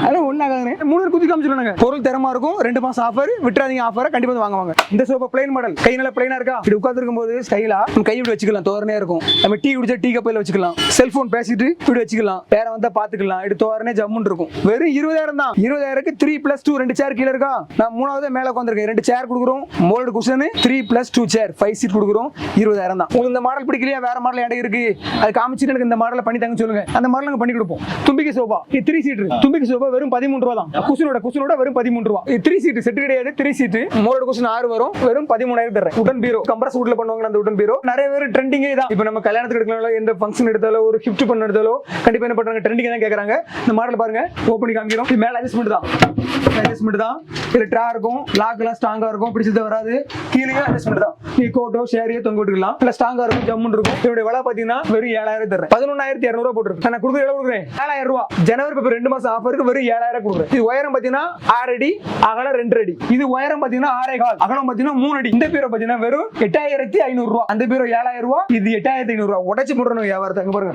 அட ஒண்ணாகாதே மூணு பேர் குதி காமிச்சிருவாங்க பொருள் தரமா இருக்கும் ரெண்டு மாசம் ஆஃபர் விட்டுறாதீங்க ஆஃபரை கண்டிப்பா வந்து வாங்குவாங்க. இந்த சோப்பு பிளைன் மாடல் கை நல்லா பிளைனா இருக்கா? இப்படி உட்காந்துருக்கும் போது ஸ்டைலா கை இப்படி வச்சுக்கலாம் தோரனே இருக்கும். நம்ம டீ குடிச்சா டீ கப்பையில வச்சுக்கலாம். செல்போன் பேசிட்டு இப்படி வச்சுக்கலாம். வேற வந்தா பாத்துக்கலாம் இது தோரனே ஜம்முன்னு இருக்கும். வெறும் இருபதாயிரம் தான். இருபதாயிரக்கு த்ரீ பிளஸ் டூ ரெண்டு சேர் கீழே இருக்கா? நான் மூணாவது மேல உட்காந்துருக்கேன் ரெண்டு சேர் கொடுக்குறோம். Mould cushion three plus two chair five seat கொடுக்குறோம். இருபதாயிரம் தான். உங்களுக்கு இந்த மாடல் பிடிக்கலையா? வேற மாடல் இடம் இருக்கு. அது காமிச்சிட்டு எனக்கு இந்த மாடலை பண்ணி தாங்க சொல்லுங்க. அந்த மாடல் நாங்க பண்ணி கொடுப்போம். தும்பிக்கை சோபா இது த்ரீ சீட் தும்பிக்கை சோபா வெறும் பதிமூணு ரூபா தான் குஷனோட குஷனோட வெறும் பதிமூணு ரூபா. த்ரீ சீட் செட் கிடையாது. த்ரீ சீட்டு மோலோட கொஸ்டின் ஆறு வரும். வெறும் பதிமூணாயிரம் தரேன் உடன் பீரோ. கம்ப்ரஸ் வுட்ல பண்ணுவாங்க அந்த உடன் பீரோ. நிறைய பேர் ட்ரெண்டிங்கே தான் இப்போ நம்ம கல்யாணத்துக்கு எடுக்கலாம் எந்த ஃபங்க்ஷன் எடுத்தாலோ ஒரு கிஃப்ட் பண்ண எடுத்தாலோ கண்டிப்பா என்ன பண்றாங்க? ட்ரெண்டிங் தான் கேக்குறாங்க. இந்த மாடல் பாருங்க. ஓப்பன் காமிக்கிறோம். இது மேல அட்ஜஸ்ட்மெண்ட் தான். அட்ஜஸ்ட்மெண்ட் தான். இதுல ட்ரா இருக்கும். லாக் எல்லாம் ஸ்ட்ராங்கா இருக்கும். பிடிச்சது வராது. கீழே அட்ஜஸ்ட்மெண்ட் தான். நீ கோட்டோ ஷேரியோ தொங்க விட்டுக்கலாம். இல்ல ஸ்ட்ராங்கா இருக்கும். ஜம்முன்னு இருக்கும். இதோட விலை பாத்தீங்கன்னா வெறும் ஏழாயிரம் தரேன் பதினொன்னாயிரத்தி இரநூறுவா போட்டுருக்கு. நான் கொடுக்குற எவ்வளவு கொடுக்குறேன். ஏழாயிரம் ரூபா. ஜனவரி இப்போ ரெண்டு மாசம் ஆஃபருக்கு வெறும் ஏழாயிரம் கொடுக்குறேன். இது உயரம் பாத்தீங்கன்னா ஆறு அடி அகலம் ரெண்டு அடி. இது உயரம் பாத்தீங்கன்னா ஆறே கால் அகலம் பாத்தீங்கன்னா மூணு அடி. இந்த பீரோ பாத்தீங்கன்னா வெறும் எட்டாயிரத்தி ஐநூறு ரூபா. அந்த பீரோ ஏழாயிரம் ரூபா இது எட்டாயிரத்தி ஐநூறு ரூபா. உடச்சு போடுறோம் வியாபாரத்தை. அங்க பாருங்க.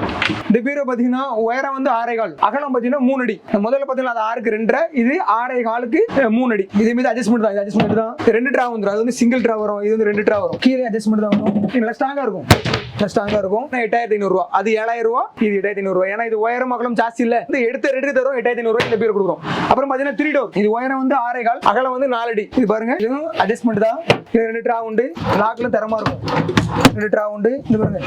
இந்த பீரோ பாத்தீங்கன்னா உயரம் வந்து ஆறே கால் அகலம் பாத்தீங்கன்னா மூணு அடி. முதல்ல பாத்தீங்கன்னா அது ஆறுக்கு ரெண்டரை இது ஆறே காலுக்கு மூணு அடி. இதே மாதிரி அட்ஜஸ்ட்மெண்ட் தான் இது அட்ஜஸ்ட்மெண்ட் தான். ரெண்டு ட்ரா வந்துடும் அது வந்து சிங்கிள் ட்ரா வரும் இது வந்து ரெண்டு ட்ரா வரும். கீழே அட்ஜஸ்ட்மெண்ட் தான் வரும். நல்லா ஸ்ட்ராங்காக இருக்கும். ஸ்ட்ராங்காக இருக்கும். எட்டாயிரத்தி ஐநூறு அது ஏழாயிரம் ரூபா இது எட்டாயிரத்தி ஐநூறு ஏன்னா இது உயரம் மக்களும் ஜாஸ்தி இல்ல. இந்த எடுத்த ரெண்டு தரும் எட்டாயிரத்தி ஐநூறு இந்த பேர் கொடுக்குறோம். அப்புறம் பாத்தீங்கன்னா த்ரீ டோர் இது உயரம் வந்து ஆறே கால் அகலம் வந்து நாலு அடி. இது பாருங்க இதுவும் அட்ஜஸ்ட்மெண்ட் தான். இது ரெண்டு ட்ரா உண்டு. லாக்ல தரமா இருக்கும். ரெண்டு ட்ரா உண்டு. இது பாருங்க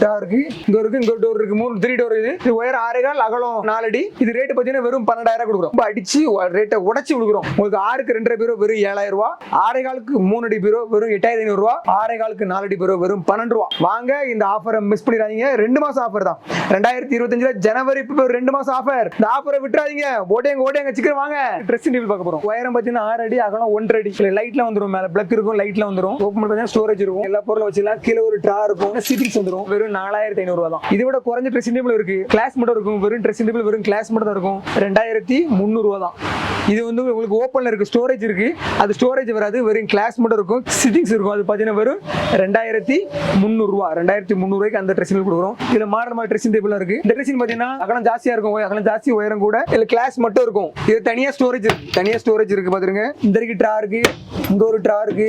ட்ரா இருக்கு. இங்க இருக்கு இங்க டோர் இருக்கு. மூணு த்ரீ டோர் இது. இது உயரம் ஆறே கால் அகலம் நாலு அடி. இது ரேட்டு பாத்தீங்கன்னா வெறும் பன்னெண்டாயிரம் கொடுக்குறோம். ரொம்ப அடிச்சு ரேட்டை உடச்சு கொடுக்குறோம். உங்களுக்கு ஆறுக்கு ரெண்டரை பீரோ வெறும் ஏழாயிரம் ரூபா. ஆறே காலுக்கு மூணு அடி பீரோ வெறும் எட்டாயிரத்தி ஐநூறுரூவா ஆறே காலுக்கு நாலு அடி பீரோ வெறும் பன்னெண்டு ரூபா. வாங்க இந்த ஆஃபரை மிஸ் பண்ணிடாதீங்க. ரெண்டு மாசம் ஆஃபர் தான். ரெண்டாயிரத்தி இருபத்தஞ்சுல ஜனவரி இப்போ ரெண்டு மாசம் ஆஃபர் இந்த ஆஃபரை விட்டுறாதீங்க. ஓட்டேங்க ஓட்டேங்க சீக்கிரம் வாங்க. ட்ரெஸ்ஸிங் டேபிள் பார்க்க போறோம். உயரம் பார்த்தீங்கன்னா ஆறு அடி அகலம் ஒன்றரை அடி. லைட்ல வந்துடும் மேல. பிளக் இருக்கும் லைட்ல வந்துடும் ஓப்பன் பண்ணி ஸ்டோரேஜ் இருக்கும். எல்லா பொருளும் வச்சுலாம் கீழே ஒரு ட்ரா இருக்கும். சீட்டிங்ஸ் வந்துடும் வெறும் நாலாயிரத்தி ஐநூறு ரூபா தான். இதை விட குறைஞ்ச ட்ரெஸ்ஸிங் டேபிள் இருக்கு. கிளாஸ் மட்டும் இருக்கும். வெறும் ட்ரெஸ்ஸிங் டேபிள் வெறும் கிளாஸ் மட்டும் தான் இருக்கும். ரெண்டாயிரத்தி முந்நூறு ரூபா தான். இது வந்து உங்களுக்கு ஓப்பன்ல இருக்கு. ஸ்டோரேஜ் இருக்கு. அது ஸ்டோரேஜ் வராது. வெறும் கிளாஸ் மட்டும் இருக்கும். சிட்டிங்ஸ் இருக்கும். அது பார்த்தீங்கன்னா வெறும் ரெண்டாயிரத்தி முந்நூறுரூவா ரெண்டாயிரத்தி ரெண்டாயிரத்தி முந்நூறுவாய்க்கு அந்த ட்ரெஸ்ஸிங் கொடுக்குறோம். இதுல மாடல் மாதிரி ட்ரெஸ்ஸிங் டேபிள் இருக்கு. இந்த ட்ரெஸ்ஸிங் பார்த்தீங்கன்னா அகலம் ஜாஸ்தியா இருக்கும் அகலம் ஜாஸ்தி உயரம் கூட. இதுல கிளாஸ் மட்டும் இருக்கும். இது தனியா ஸ்டோரேஜ் இருக்கு. தனியா ஸ்டோரேஜ் இருக்கு பாத்துருங்க. இந்த இருக்கு ட்ரா இருக்கு. இந்த ஒரு ட்ரா இருக்கு.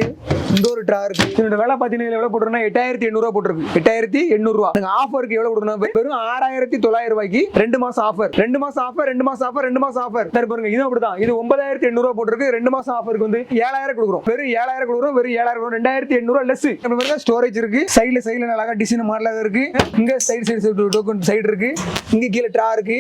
இந்த ஒரு ட்ரா இருக்கு. இதோட விலை பாத்தீங்கன்னா எவ்வளோ எவ்வளவு போட்டுருன்னா எட்டாயிரத்தி எண்ணூறு போட்டுருக்கு. எட்டாயிரத்தி எண்ணூறு ரூபா ஆஃபருக்கு எவ்வளவு கொடுக்கணும்? வெறும் ஆறாயிரத்தி தொள்ளாயிரம் ரூபாய்க்கு ரெண்டு மாசம் ஆஃபர் ரெண்டு மாசம் ஆஃபர் ரெண்டு மாசம் ஆஃபர் ரெண்டு மாசம் ஆஃபர் சரி பாருங்க இது அப்படிதான். இது ஒன்பதாயிரத்தி எண்ணூறு போட்டுருக்கு. ரெண்டு மாசம் ஆஃபருக்கு வந்து ஏழாயிரம் கொடுக்குறோம். வெறும் ஏழாயிரம் கொடுக்குறோம். வெறும் ஏழாயிரம் ரெண்டாயிரத்தி எண்ணூறு லெஸ் நம்ம ஸ்டோரேஜ் இருக்கு. சைடுல சைடுல அழகா டிசைன் மாடலாக இருக்கு. இங்க சைடு சைடு சைடு டோக்கன் சைடு இருக்கு. இங்க கீழே ட்ரா இருக்கு.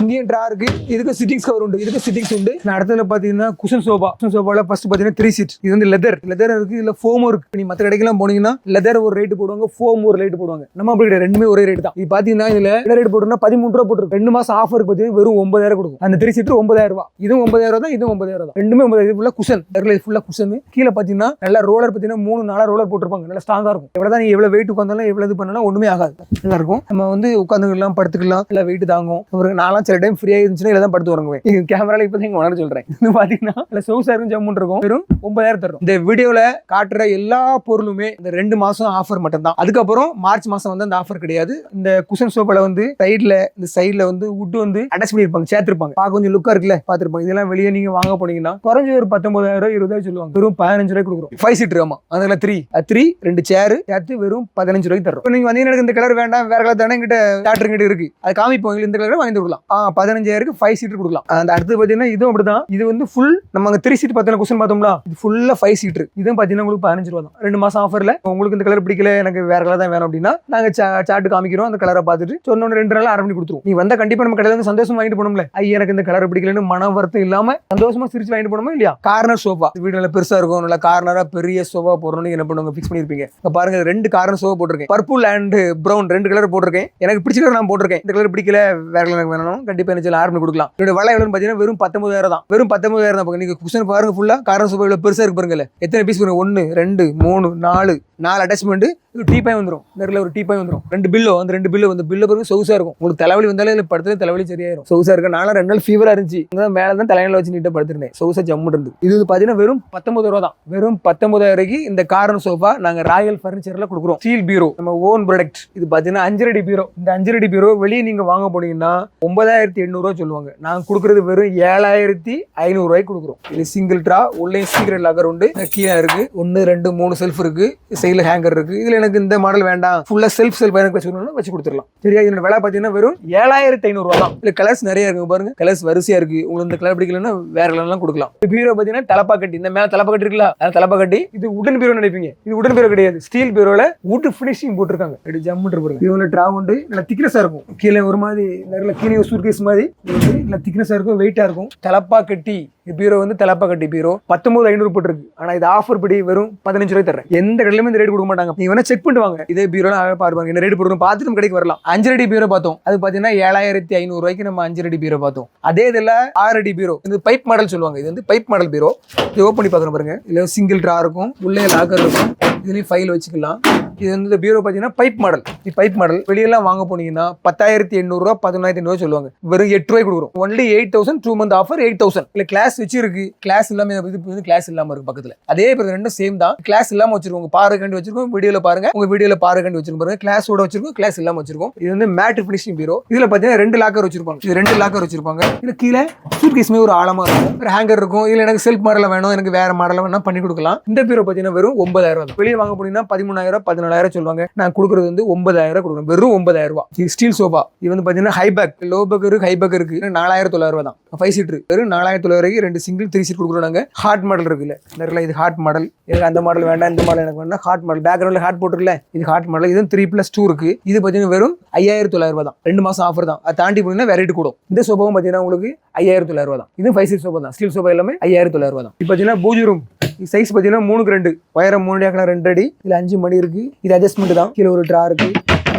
இங்கேயும் ட்ரா இருக்கு. இதுக்கு சிட்டிங்ஸ் கவர் உண்டு. இதுக்கு சிட்டிங்ஸ் உண்டு. நான் அடுத்ததுல பாத்தீங்கன்னா குஷன் சோபா குஷன் சோபால ஃபர்ஸ்ட் பாத்தீங்கன்னா த்ரீ சீட் இது வந்து லெதர் லெதர் இருக்கு. இதுல ஃபோமும் இருக்கு. நீ மற்ற கடைக்கெல்லாம் போனீங்கன்னா லெதர் ஒரு ரேட்டு போடுவாங்க ஃபோம் ஒரு ரேட்டு போடுவாங்க. நம்ம அப்படி கிடையாது. ரெண்டுமே ஒரே ரேட் தான். இது பாத்தீங்கன்னா இதுல என்ன ரேட் போட்டுருந்தா பதிமூணு ரூபா போட்டுருக்கு. ரெண்டு மாசம் ஆஃபர் பாத்தீங்கன்னா வெறும் ஒன்பதாயிரம் கொடுக்கும். அந்த த்ரீ சீட்டு ஒன்பதாயிரம் ரூபா இதுவும் ஒன்பதாயிரம் தான் இதுவும் ஒன்பதாயிரம் தான். ரெண்டுமே ஒன்பதாயிரம். இது ஃபுல்லா குஷன் ஃபுல்லா குஷன் கீழே பாத்தீங்கன்னா நல்லா ரோலர் பாத்தீங்கன்னா மூணு நாலா ரோலர் போட்டிருப்பாங்க. நல்லா ஸ்ட்ராங்கா இருக்கும். எவ்வளவு நீ எவ்வளவு வெயிட் உட்காந்தாலும் எவ்வளவு இது பண்ணாலும் ஒண்ணுமே ஆகாது. நல்லா இருக்கும். நம்ம வந்து உட்காந்துக்கலாம் படுத்துக்கலாம். இல்லை வெயிட் தாங்கும். ஒரு நாலாம் சில டைம் ஃப்ரீயாக இருந்துச்சுன்னா இதில் தான் படுத்து உறங்குவேன். இது கேமரால இப்போ தான் உணர சொல்றேன். இது பார்த்தீங்கன்னா இல்லை சொகுசா இருக்கும் ஜம்முன் இருக்கும். வெறும் ஒன்பதாயிரம் தரும் இந்த வீடியோவில் காட்டுற எல்லா பொருளுமே இந்த ரெண்டு மாசம் ஆஃபர் மட்டும் தான் அதுக்கப்புறம் மார்ச் மாசம் வந்து அந்த ஆஃபர் கிடையாது. இந்த குஷன் சோப்பில் வந்து சைடில் இந்த சைடில் வந்து உட் வந்து அட்டாச் பண்ணியிருப்பாங்க சேர்த்திருப்பாங்க. பார்க்க கொஞ்சம் லுக்கா இருக்குல்ல பார்த்துருப்பாங்க. இதெல்லாம் வெளியே நீங்க வாங்க போனீங்கன்னா குறைஞ்ச ஒரு பத்தொன்பதாயிரம் இருபதாயிரம் சொல்லுவாங்க. வெறும் பதினஞ்சு ரூபாய் கொடுக்குறோம். ஃபைவ் சீட் ஆமா. அதில் த்ரீ த்ரீ ரெண்டு சேர் சேர்த்து வெறும் பதினஞ்சு ரூபாய்க்கு தரும் நீங்கள் நீங்க வந்தீங்கன்னா எனக்கு இந்த கலர் வேண்டாம் வேற கலர் தானே கிட்ட தேட்டர் கிட்ட இருக்கு. அது காமிப்போம் இந்த கலர் வாங்கி கொடுக்கலாம் பதினஞ்சாயிரம் ஃபைவ் சீட்டர் கொடுக்கலாம். அந்த அடுத்து பாத்தீங்கன்னா இதுவும் அப்படிதான். இது வந்து ஃபுல் நம்ம அங்கே த்ரீ சீட் பார்த்தோம் கொஸ்டின் பார்த்தோம்ல இது ஃபுல்லா ஃபைவ் சீட்டர் இதுவும் பார்த்தீங்கன்னா உங்களுக்கு பதினஞ்சு ரூபா தான். ரெண்டு மாசம் ஆஃபர்ல உங்களுக்கு இந்த கலர் பிடிக்கல எனக்கு வேற கலர் தான் வேணும் அப்படின்னா நாங்கள் சாட்டு காமிக்கிறோம் அந்த கலரை பார்த்துட்டு சொன்ன ரெண்டு நாள் ஆரம்பி கொடுத்துருவோம். நீ வந்தா கண்டிப்பா நம்ம கடையில் வந்து சந்தோஷம் வாங்கிட்டு போனோம்ல. ஐயா எனக்கு இந்த கலர் பிடிக்கலன்னு மன வருத்தம் இல்லாமல் சந்தோஷமா சிரிச்சு வாங்கிட்டு போனோமா இல்லையா? கார்னர் சோஃபா வீடு நல்லா பெருசா இருக்கும் நல்லா கார்னரா பெரிய சோஃபா போடணும்னு என்ன பண்ணுவாங்க? ஃபிக்ஸ் பண்ணியிருப்பீங்க பாருங்க ரெண்டு கார்னர் சோஃபா போட்டிருக்கேன். பர்பிள் அண்ட் ப்ரௌன் ரெண்டு கலர் போட்டிருக்கேன். எனக்கு பிடிச்ச கலர் நான் போட்டிருக்கேன். இந்த கலர் பிடிக்கல வேற கலர் எனக்கு வேணும். கண்டிப்பா என்ன ஆரம்பி கொடுக்கலாம். இதோட விலை எவ்வளவுன்னு பாத்தீங்கன்னா வெறும் பத்தொன்பதாயிரம் தான். வெறும் பத்தொன்பதாயிரம் தான். நீங்க குஷன் பாருங்க ஃபுல்லா காரணம் சூப்பர் இவ்வளவு பெருசா இருக்கு பாருங்கல்ல எத்தனை பீஸ் பாருங்க? ஒன்னு ரெண்டு மூணு நாலு. நாலு அட்டாச்மெண்ட் டீ பாய் வந்துடும் நேரில் ஒரு டீ பாய் வந்துடும் ரெண்டு பில்லோ அந்த ரெண்டு பில்லோ வந்து பில்லு பாருங்க சொகுசா இருக்கும். உங்களுக்கு தலைவலி வந்தாலே இல்லை படத்துல தலைவலி சரியாயிரும். சொகுசா இருக்கு நானும் ரெண்டு நாள் ஃபீவரா இருந்துச்சு. அங்க மேலே தான் தலையில வச்சு நீட்டை படுத்திருந்தேன். சொகுசா ஜம்மு இருந்து. இது வந்து பாத்தீங்கன்னா வெறும் பத்தொன்பது ரூபா தான். வெறும் பத்தொன்பதாயிரம் ரூபாய்க்கு இந்த காரன் சோஃபா நாங்க ராயல் ஃபர்னிச்சரில் கொடுக்குறோம். ஸ்டீல் பீரோ நம்ம ஓன் ப்ராடக்ட் இது பாத்தீங்கன்னா அஞ்சரடி பீரோ இந்த அஞ்சரடி பீரோ வெளியே நீங்க வாங்க போனீங்கன்னா ஏழாயிரத்தி எண்ணூறுவா சொல்லுவாங்க. நாங்கள் கொடுக்குறது வெறும் ஏழாயிரத்தி ஐநூறுரூவாய்க்கு கொடுக்குறோம். இது சிங்கிள் ட்ரா உள்ளே சீக்கிரம் லக்கர் உண்டு. கீழே இருக்கு. ஒன்று ரெண்டு மூணு செல்ஃப் இருக்கு. சைடில் ஹேங்கர் இருக்கு. இதில் எனக்கு இந்த மாடல் வேண்டாம். ஃபுல்லாக செல்ஃப் செல்ஃப் எனக்கு வச்சுக்கணும்னு வச்சு கொடுத்துடலாம். சரியா? இதோட விலை பார்த்தீங்கன்னா வெறும் ஏழாயிரத்தி ஐநூறுரூவா தான். இல்லை கலர்ஸ் நிறைய இருக்கு. பாருங்க. கலர்ஸ் வரிசையாக இருக்கு. உங்களுக்கு இந்த கலர் பிடிக்கலன்னா வேற கலர்லாம் கொடுக்கலாம். பீரோ பார்த்தீங்கன்னா தலப்பா கட்டி. இந்த மேலே தலப்பா கட்டி இருக்குல்ல அது தலப்பா கட்டி. இது உடன் பீரோ நினைப்பீங்க. இது உடன் பீரோ கிடையாது. ஸ்டீல் பீரோல wood ஃபினிஷிங் போட்டிருக்காங்க. இப்படி ஜம்முட்டு பாருங்க இது வந்து ட்ரா உண்டு. நல்லா திக்னஸாக இருக்கும். கீழே ஒரு மாதிரி நிறைய கீழே சூர் சூட்கேஸ் மாதிரி. இல்லை திக்னஸாக இருக்கும் வெயிட்டாக இருக்கும். தலப்பா கட்டி பீரோ வந்து தலப்பா கட்டி பீரோ. பத்தொம்பது ஐநூறு போட்டுருக்கு ஆனால் இது ஆஃபர் படி வெறும் பதினஞ்சு ரூபாய் தரேன் எந்த கடையிலுமே இந்த ரேட் கொடுக்க மாட்டாங்க. நீங்கள் வேணா செக் பண்ணிட்டு வாங்க. இதே பீரோலாம் பாருவாங்க என்ன ரேட் போடுறோம் பார்த்துட்டு நம்ம கடைக்கு வரலாம். அஞ்சு அடி பீரோ பார்த்தோம். அது பார்த்தீங்கன்னா ஏழாயிரத்தி ஐநூறு ரூபாய்க்கு நம்ம அஞ்சு அடி பீரோ பார்த்தோம். அதே இதில் ஆறு அடி பீரோ. இது பைப் மாடல் சொல்லுவாங்க. இது வந்து பைப் மாடல் பீரோ. இது ஓப்பன் பண்ணி பார்க்குறோம் பாருங்க. இல்லை சிங்கிள் ட்ரா இருக்கும். உள்ளே லாக்கர் இருக்கும். இதுலேயும் ஃபைல் வச்சுக்கலாம். இது வந்து இந்த பீரோ பார்த்தீங்கன்னா பைப் மாடல் இது பைப் மாடல் வெளியெல்லாம் வாங்க போனீங்கன்னா பத்தாயிரத்தி எண்ணூறுரூவா பதினாயிரத்தி ஐநூறு சொல்லுவாங்க. வெறும் எட்டு ரூபாய் கொடுக்குறோம். Only eight thousand two month offer eight thousand இல்லை கிளாஸ் வச்சு இருக்கு கிளாஸ் இல்லாமல் இது வந்து கிளாஸ் இல்லாமல் இருக்கு பக்கத்தில். அதே இப்போ ரெண்டும் சேம் தான். கிளாஸ் இல்லாமல் வச்சிருக்கோம். பாரு கண்டு வச்சிருக்கோம். வீடியோவில் பாருங்க. உங்க வீடியோவில் பாரு கண்டு வச்சிருக்கோம் பாருங்க. கிளாஸோட வச்சிருக்கோம் கிளாஸ் இல்லாமல் வச்சிருக்கோம். இது வந்து மேட் ஃபினிஷிங் பீரோ இதில் பார்த்தீங்கன்னா ரெண்டு லாக்கர் வச்சிருப்பாங்க. இது ரெண்டு லாக்கர் வச்சிருப்பாங்க. இது கீழே சூட் ஒரு ஆழமாக இருக்கும். ஒரு ஹேங்கர் இருக்கும். இல்லை எனக்கு செல்ஃப் மாடலில் வேணும். எனக்கு வேற மாடலில் வேணா பண்ணி கொடுக்கலாம். இந்த பீரோ பார்த்தீங்கன்னா வெறும் ஒன்பதாயிரம் வெளியே வாங்க போனீங்கன்னா பதிமூணாயிரம் பதினாலாயிரம் சொல்லுவாங்க. நான் கொடுக்குறது வந்து ஒன்பதாயிரம் கொடுக்குறேன் வெறும் ஒன்பதாயிரம் ரூபாய் இது ஸ்டீல் சோஃபா இது வந்து பார்த்தீங்கன்னா ஹைபேக் லோ பேக் இருக்கு ஹைபேக் இருக்கு. நாலாயிரம் தொள்ளாயிரம் ரூபா தான். ஃபைவ் சீட் வெறும் நாலாயிரத்தி தொள்ளாயிரம் ரெண்டு சிங்கிள் த்ரீ சீட் கொடுக்குறோம் நாங்க. ஹார்ட் மாடல் இருக்குல்ல. நிறைய இது ஹார்ட் மாடல் எனக்கு அந்த மாடல் வேண்டாம் இந்த மாடல் எனக்கு வேண்டாம். ஹார்ட் மாடல் பேக்ரவுண்ட்ல ஹார்ட் போட்டுருல இது ஹார்ட் மாடல் இது த்ரீ பிளஸ் டூ இருக்கு. இது பார்த்தீங்கன்னா வெறும் ஐயாயிரத்தி தொள்ளாயிரம் ரூபா தான். ரெண்டு மாசம் ஆஃபர் தான். அதை தாண்டி போனீங்கன்னா வெரைட்டி கூடும். இந்த சோபாவும் பார்த்தீங்கன்னா உங்களுக்கு ஐயாயிரத்தி தொள்ளாயிரம் தான். இது ஃபைவ் சீட் சோபா தான். ஸ்டீல் சோபா எல்லாமே ஐயாயிரத்தி தொள்ளாயிரம் ரூபாய் தான். இப்போ பார்த்தீங்கன்னா பூஜை ரூம் சைஸ் பார்த்தீங்கன்னா மூணுக்கு ரெண்டு. உயரம் மூணு அடி ரெண்டு அடி. இதில் அஞ்சு மணி இருக்குது இது அட்ஜஸ்ட்மெண்ட் தான். கீழே ஒரு ட்ரா இருக்கு.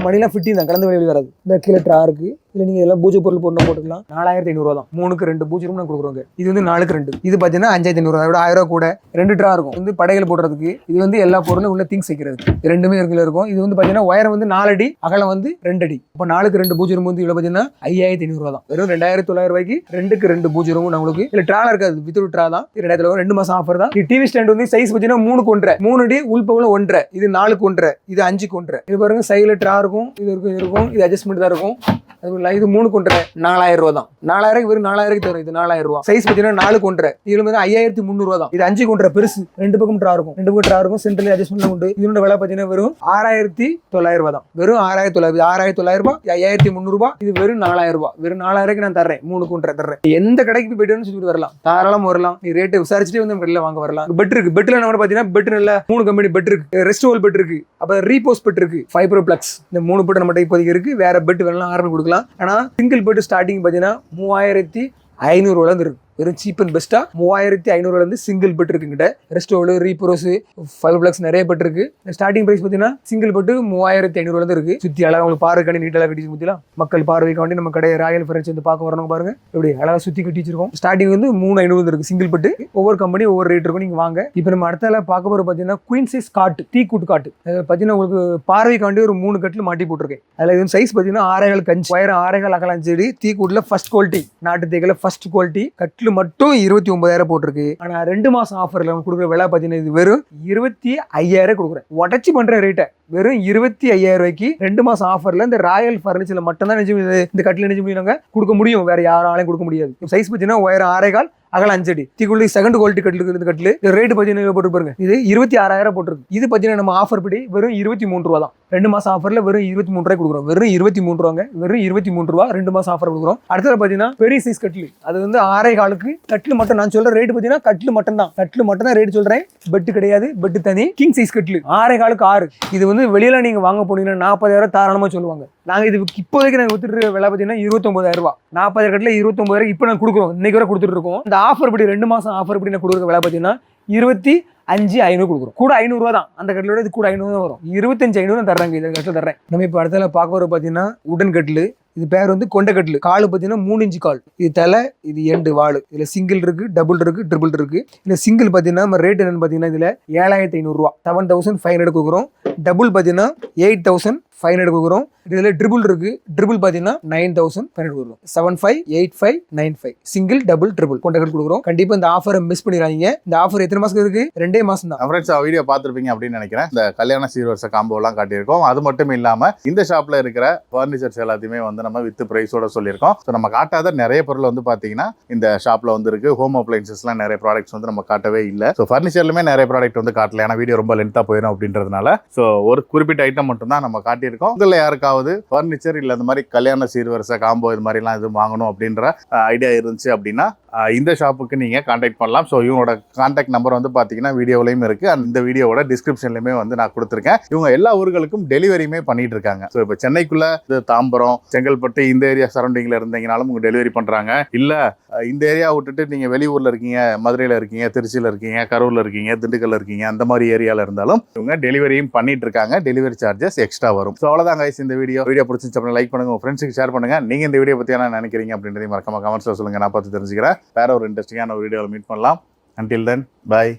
மணிலாம் ஃபிட்டிங் தான். கலந்து வெளியே வராது. இந்த கீழே ட்ரா இருக்கு. இல்லை நீங்கள் எல்லாம் பூஜை பொருள் போட்டு போட்டுக்கலாம். நாலாயிரத்தி ஐநூறுவா தான். மூணுக்கு ரெண்டு பூஜை ரூம் கொடுக்குறோங்க. இது வந்து நாலுக்கு ரெண்டு. இது பார்த்தீங்கன்னா அஞ்சாயிரத்தி ஐநூறுவா விட ஆயிரம் ரூபா கூட. ரெண்டு ட்ரா இருக்கும். இது வந்து படைகள் போடுறதுக்கு இது வந்து எல்லா பொருளும் உள்ள திங்ஸ் வைக்கிறது இது ரெண்டுமே இருக்குல்ல இருக்கும். இது வந்து பார்த்தீங்கன்னா உயரம் வந்து நாலு அடி அகலம் வந்து ரெண்டு அடி. இப்போ நாலுக்கு ரெண்டு பூஜை ரூம் வந்து இவ்வளோ பார்த்தீங்கன்னா ஐயாயிரத்தி ஐநூறுவா தான். வெறும் ரெண்டாயிரத்தி தொள்ளாயிரம் ரூபாய்க்கு ரெண்டுக்கு ரெண்டு பூஜை ரூம் உங்களுக்கு இல்லை ட்ரால இருக்காது. வித் ட்ரா தான். ரெண்டாயிரத்தி ரெண்டு மாசம் ஆஃபர் தான். டிவி ஸ்டாண்ட் வந்து சைஸ் பார்த்தீங்கன்னா மூணுக்கு ஒன்றரை. மூணு அடி உள்பகுல ஒன்றரை. இது நாலுக்கு ஒன்றரை. இது அஞ்சுக்கு ஒன்றரை. இது பாருங்க சைடில் ட்ரா இருக்கும். இது இருக்கும் இது இருக்கும். இது அட்ஜஸ்ட்மெண்ட் தான் இருக்கும். அது இல்லை இது மூணு கொண்டரை நாலாயிரம் ரூபா தான். நாலாயிரம் வெறும் நாலாயிரம் தரும் இது நாலாயிரம் ரூபா. சைஸ் பார்த்தீங்கன்னா நாலு கொண்டரை இதுல வந்து ஐயாயிரத்தி முந்நூறுவா தான். இது அஞ்சு கொண்டரை பெருசு. ரெண்டு பக்கம் ட்ரா இருக்கும். ரெண்டு பக்கம் ட்ரா இருக்கும். சென்ட்ரல் அட்ஜஸ்ட்மெண்ட் உண்டு. இதோட விலை பார்த்தீங்கன்னா வெறும் ஆறாயிரத்தி தொள்ளாயிரம் ரூபா தான். வெறும் ஆறாயிரத்தி தொள்ளாயிரம் ஆறாயிரத்தி தொள்ளாயிரம் ரூபாய் ஐயாயிரத்தி முந்நூறுபா இது வெறும் நாலாயிரம் ரூபாய் வெறும் நாலாயிரக்கு நான் தர்றேன். மூணு கொண்டரை தர்றேன். எந்த கடைக்கு போயிட்டு சொல்லிட்டு வரலாம். தாராளம் வரலாம். நீ ரேட்டு விசாரிச்சுட்டு வந்து நம்ம கடையில் வாங்க வரலாம். பெட் இருக்கு. பெட்ல நம்ம பார்த்தீங்கன்னா பெட் நல்ல மூணு கம்பெனி பெட் இருக்கு. ரெஸ்ட் ஹோல் பெட் இருக்கு. அப்புறம் ரீபோஸ் பெட் இருக்கு. ஃபைப்ரோ பிளக்ஸ் இந்த மூணு பெட் நம்ம இப்போதைக்கு இருக்கு. வேற பெட் வேணாலும் ஆர்டர் கொடுக்கலாம். ஆனால் சிங்கிள் போய்ட்டு ஸ்டார்டிங் பார்த்தீங்கன்னா மூவாயிரத்தி ஐநூறுவாலேருந்து இருக்கு வெறும் சீப் அண்ட் பெஸ்ட்டாக மூவாயிரத்தி ஐநூறுலேருந்து சிங்கிள் பெட் இருக்குங்கிட்ட ரெஸ்டோலு ரீப்ரோஸு ஃபைவ் பிளக்ஸ் நிறைய பெட் இருக்கு. ஸ்டார்டிங் ப்ரைஸ் பார்த்தீங்கன்னா சிங்கிள் பெட்டு மூவாயிரத்தி ஐநூறுலேருந்து இருக்கு. சுற்றி அழகாக உங்களுக்கு பார்வை கட்டி நீட்டாக கட்டி முத்திலாம் மக்கள் பார்வைக்கு வேண்டி நம்ம கடை ராயல் ஃபர்னிச்சர் வந்து பார்க்க வரணும் பாருங்க. இப்படி அழகாக சுற்றி கட்டி வச்சிருக்கோம். ஸ்டார்டிங் வந்து மூணு ஐநூறு இருக்கு சிங்கிள் பெட்டு ஒவ்வொரு கம்பெனி ஒவ்வொரு ரேட் இருக்கும் நீங்கள் வாங்க. இப்போ நம்ம அடுத்தால பார்க்க போகிற பார்த்தீங்கன்னா குயின் சைஸ் காட்டு டீ கூட்டு காட்டு பார்த்தீங்கன்னா உங்களுக்கு பார்வைக்காண்டி ஒரு மூணு கட்டில் மாட்டி போட்டிருக்கேன். அதில் இது சைஸ் பார்த்தீங்கன்னா ஆறேகால் கஞ்சி உயரம் ஆறேகால் அகலாம் செடி டீ கூட்டில் ஃபஸ்ட் குவாலிட்டி நாட்டு தேக்கில் ஃபர்ஸ்ட் குவாலிட்டி கட்டில் மட்டும் இருபத்தி ஒன்பதாயிரம் போட்டிருக்கு. ஆனால் ரெண்டு மாதம் ஆஃபரில் கொடுக்குற விலை பார்த்தீங்கன்னா இது வெறும் இருபத்தி ஐயாயிரம் கொடுக்குறேன். உடச்சி பண்ணுற ரேட்டை வெறும் இருபத்தி ஐயாயிரம் ரூபாய்க்கு ரெண்டு மாதம் ஆஃபரில் இந்த ராயல் ஃபர்னிச்சரில் மட்டும் தான் நினைச்சு இந்த கட்டில் நினைச்சு முடியும் கொடுக்க முடியும். வேறு யாராலையும் கொடுக்க முடியாது. சைஸ் பார்த்தீங்கன்னா உயரம் ஆறேகால் அகல அஞ்சடி தீக்குள்ளி செகண்ட் குவாலிட்டி கட்டில். இந்த கட்டில் ரேட்டு பார்த்தீங்கன்னா போட்டுருப்பாருங்க இது இருபத்தி ஆறாயிரம் போட்டிருக்கு. இது பார்த்தீங்கன்னா நம்ம ஆஃபர் படி வெறும் இருபத்தி மூணு ரூபா தான் ரெண்டு மாசம் ஆஃபர்ல வெறும் இருபத்தி மூணு ரூபாய் கொடுக்குறோம். வெறும் இருபத்தி மூணு ரூபாங்க. வெறும் இருபத்தி மூணு ரூபா ரெண்டு மாசம் ஆஃபர் கொடுக்குறோம். அடுத்தது பார்த்தீங்கன்னா பெரிய சைஸ் கட்டில். அது வந்து ஆறே காலுக்கு கட்டில் மட்டும் நான் சொல்ற ரேட்டு பார்த்தீங்கன்னா கட்டில் மட்டும் தான் கட்டில் மட்டும் தான் ரேட் சொல்றேன். பெட்டு கிடையாது பெட் தனி. கிங் சைஸ் கட்டில். ஆறே காலுக்கு ஆறு. இது வந்து வெளியில நீங்க வாங்க போனீங்கன்னா நாற்பதாயிரம் தாராளமா சொல்லுவாங்க. நாங்கள் இது இப்போதைக்கு நாங்கள் கொடுத்துட்டு விலை பார்த்தீங்கன்னா இருபத்தொன்பதாயிரம் ரூபா நாற்பதாயிரம் கட்டில் இருபத்தொன்பதாயிரம் இப்போ நாங்கள் கொடுக்குறோம். இன்னைக்கு வரை கொடுத்துட்டு இருக்கோம். இந்த ஆஃபர் படி ரெண்டு மாதம் ஆஃபர் படி நான் கொடுக்குற விலை பார்த்தீங்கன்னா இருபத்தி அஞ்சு ஐநூறு கொடுக்குறோம். கூட ஐநூறுரூவா தான். அந்த கட்டிலோட இது கூட ஐநூறு தான் வரும். இருபத்தஞ்சு ஐநூறு தர்றாங்க. இந்த கட்டில் தர்றேன். நம்ம இப்போ இடத்துல பார்க்க வர பார்த்தீங்கன்னா உடன் கட்டில். இது பேர் வந்து கொண்ட கட்டில். கால் பார்த்தீங்கன்னா மூணு இன்ச்சு கால். இது தலை இது எண்டு வாள் இதில் சிங்கிள் இருக்கு டபுள் இருக்கு ட்ரிபிள் இருக்கு. இதில் சிங்கிள் பார்த்தீங்கன்னா நம்ம ரேட் என்னன்னு பார்த்தீங்கன்னா இதில் ஏழாயிரத்தி ஐநூறுரூவா செவன் தௌசண்ட் ஃபைவ் ஹண்ட்ரட் கொடுக்குறோம். டபுள் பார்த்தீங்கன்னா எயிட் தௌசண்ட் ஃபைவ் ஹண்ட்ரட் கொடுக்குறோம் இதில் ட்ரிபிள் இருக்கு. ட்ரிபிள் பார்த்தீங்கன்னா நைன் தௌசண்ட் ஃபைவ் ஹண்ட்ரட் கொடுக்குறோம் seven five eight five nine five single double triple கொண்ட கொடுக்குறோம். கண்டிப்பாக இந்த ஆஃபரை மிஸ் பண்ணிடுறாங்க இந்த ஆஃபர் எத்தனை மாதத்துக்கு இருக்கு? ரெண்டே மாதம் தான். ஃப்ரெண்ட்ஸ் வீடியோ பார்த்துருப்பீங்க அப்படின்னு நினைக்கிறேன். இந்த கல்யாண சீர்வரிச காம்போலாம் காட்டியிருக்கோம். அது மட்டும் இல்லாமல் இந்த ஷாப்பில் இருக்கிற ஃபர்னிச்சர்ஸ் எல்லாத்தையுமே வந்து நம்ம வித் ப்ரைஸோட சொல்லியிருக்கோம். ஸோ நம்ம காட்டாத நிறைய பொருள் வந்து பார்த்தீங்கன்னா இந்த ஷாப்பில் வந்து ஹோம் அப்ளைன்சஸ்லாம் நிறைய ப்ராடக்ட்ஸ் வந்து நம்ம காட்டவே இல்லை. ஸோ ஃபர்னிச்சர்லுமே நிறைய ப்ராடக்ட் வந்து காட்டல. ஏன்னா வீடியோ ரொம்ப லென்த்தாக போயிடும் அப்படின்றதுனால. ஸோ ஒரு குறிப்பிட்ட ஐட்டம் மட்டும் தான் நம்ம காட்டியிருக்கோம். இதில் யாருக்காவது ஃபர்னிச்சர் இல்லை இந்த மாதிரி கல்யாண சீர்வரிசை காம்போ இது மாதிரிலாம் எதுவும் வாங்கணும் அப்படின்ற ஐடியா இருந்துச்சு அப்படின்னா இந்த ஷாப்புக்கு நீங்கள் காண்டாக்ட் பண்ணலாம். ஸோ இவங்களோட காண்டாக்ட் நம்பர் வந்து பார்த்தீங்கன்னா வீடியோலையும் இருக்குது அந்த வீடியோவோட டிஸ்கிரிப்ஷன்லையுமே வந்து நான் கொடுத்துருக்கேன். இவங்க எல்லா ஊர்களுக்கும் டெலிவரியுமே பண்ணிட்டு இருக்காங்க. ஸோ இப்போ சென்னைக்குள்ளே இது தாம்பரம் செங்கல்பட்டு இந்த ஏரியா சரௌண்டிங்கில் இருந்தீங்கனாலும் உங்கள் டெலிவரி பண்ணுறாங்க இல்லை இந்த ஏரியா விட்டுட்டு நீங்கள் வெளியூரில் இருக்கீங்க மதுரையில் இருக்கீங்க திருச்சியில் இருக்கீங்க கரூரில் இருக்கீங்க திண்டுக்கல்ல இருக்கீங்க அந்த மாதிரி ஏரியாவில் இருந்தாலும் இவங்க டெலிவரியும் பண்ணிட்டு இருக்காங்க. டெலிவரி சார்ஜஸ் எக்ஸ்ட்ரா வரும். ஸோ அவ்வளோதான் கைஸ் இந்த வீடியோ. வீடியோ பிடிச்சிச்சு அப்படின்னா லைக் பண்ணுங்க. உங்கள் ஃப்ரெண்ட்ஸுக்கு ஷேர் பண்ணுங்கள் நீங்கள் இந்த வீடியோ பற்றி என்ன நினைக்கிறீங்க அப்படின்றதையும் மறக்காம கமெண்ட்ஸில் சொல்லுங்கள் நான் பார்த்து தெரிஞ்சுக்கிறேன். வேற ஒரு இன்ட்ரெஸ்டிங்கான ஒரு வீடியோவில் மீட் பண்ணலாம். அன்டில் தென் பாய்